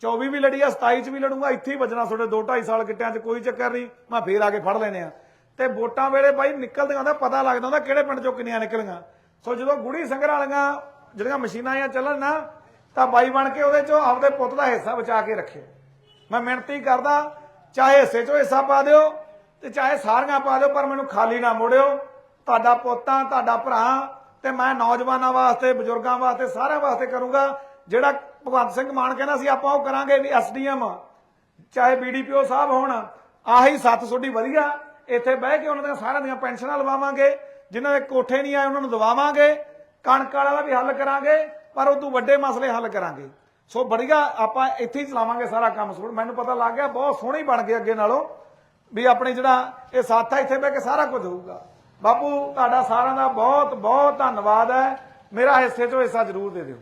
24 ਵੀ ਲੜੀ ਆ 27 ਚ ਵੀ ਲੜੂੰਗਾ, ਇੱਥੇ ਹੀ ਵੱਜਣਾ ਤੁਹਾਡੇ 2 2.5 ਸਾਲ ਕਿੱਟਿਆਂ 'ਚ, ਕੋਈ ਚੱਕਰ ਨਹੀਂ। ਮੈਂ ਫੇਰ ਆ ਕੇ ਫੜ ਲੈਨੇ ਆ। ਤੇ ਵੋਟਾਂ ਵੇਲੇ ਬਾਈ ਨਿਕਲਦੀਆਂ ਹੁੰਦਾ, ਪਤਾ ਲੱਗਦਾ ਹੁੰਦਾ ਕਿਹੜੇ ਪਿੰਡ ਚੋਂ ਕਿੰਨੀਆਂ ਨਿਕਲੀਆਂ। ਸੋ ਜਦੋਂ ਗੁੜੀ ਸੰਗਰ ਵਾਲੀਆਂ ਜਿਹੜੀਆਂ ਮਸ਼ੀਨਾਂ ਆ ਚੱਲਣ ਨਾ, ਤਾਂ ਬਾਈ ਬਣ ਕੇ ਉਹਦੇ ਚੋਂ ਆਪਦੇ ਪੁੱਤ ਦਾ ਹਿੱਸਾ ਬਚਾ ਕੇ ਰੱਖਿਓ ਮੈਂ ਮਿਹਨਤੀ ਕਰਦਾ, ਚਾਹੇ ਹਿੱਸੇ ਚੋਂ ਹਿੱਸਾ ਪਾ ਦਿਓ ਤੇ ਚਾਹੇ ਸਾਰੀਆਂ ਪਾ ਦਿਓ, ਪਰ ਮੈਨੂੰ ਖਾਲੀ ਨਾ ਮੋੜਿਓ। ਤੁਹਾਡਾ ਪੋਤਾ ਤੁਹਾਡਾ ਭਰਾ ਤੇ ਮੈਂ ਨੌਜਵਾਨਾਂ ਵਾਸਤੇ, ਬਜ਼ੁਰਗਾਂ ਵਾਸਤੇ, ਸਾਰਿਆਂ ਵਾਸਤੇ ਕਰੂੰਗਾ। ਜਿਹੜਾ ਭਗਵੰਤ ਸਿੰਘ ਮਾਨ ਕਹਿੰਦਾ ਸੀ, ਆਪਾਂ ਉਹ ਕਰਾਂਗੇ ਵੀ ਐਸਡੀਐਮ, ਚਾਹੇ ਬੀਡੀਪੀਓ ਸਾਹਿਬ ਹੋਣ, ਆਹੀ ਸੱਤ ਸੋਡੀ ਵਧੀਆ। ਇੱਥੇ ਬਹਿ ਕੇ ਉਹਨਾਂ ਦੀਆਂ ਸਾਰਿਆਂ ਦੀਆਂ ਪੈਨਸ਼ਨਾਂ ਲਵਾਵਾਂਗੇ, ਜਿਨ੍ਹਾਂ ਦੇ ਕੋਠੇ ਨਹੀਂ ਆਏ ਉਹਨਾਂ ਨੂੰ ਦਵਾਵਾਂਗੇ, ਕਣਕ ਵਾਲਾ ਦਾ ਵੀ ਹੱਲ ਕਰਾਂਗੇ, ਪਰ ਉਹ ਤੋਂ ਵੱਡੇ ਮਸਲੇ ਹੱਲ ਕਰਾਂਗੇ। ਸੋ ਬੜੀਆ ਆਪਾਂ ਇੱਥੇ ਹੀ ਚਲਾਵਾਂਗੇ ਸਾਰਾ ਕੰਮ ਸੁਣ ਮੈਨੂੰ ਪਤਾ ਲੱਗ ਗਿਆ, ਬਹੁਤ ਸੋਹਣੀ ਬਣ ਗਈ ਅੱਗੇ ਨਾਲੋਂ, ਵੀ ਆਪਣੇ ਜਿਹੜਾ ਇਹ ਸਾਥ ਆ, ਇੱਥੇ ਬਹਿ ਕੇ ਸਾਰਾ ਕੁਝ ਹੋਊਗਾ। ਬਾਪੂ, ਤੁਹਾਡਾ ਸਾਰਿਆਂ ਦਾ ਬਹੁਤ ਬਹੁਤ ਧੰਨਵਾਦ ਹੈ। ਮੇਰਾ ਹਿੱਸੇ ਚੋਂ ਹਿੱਸਾ ਜ਼ਰੂਰ ਦੇ ਦਿਓ।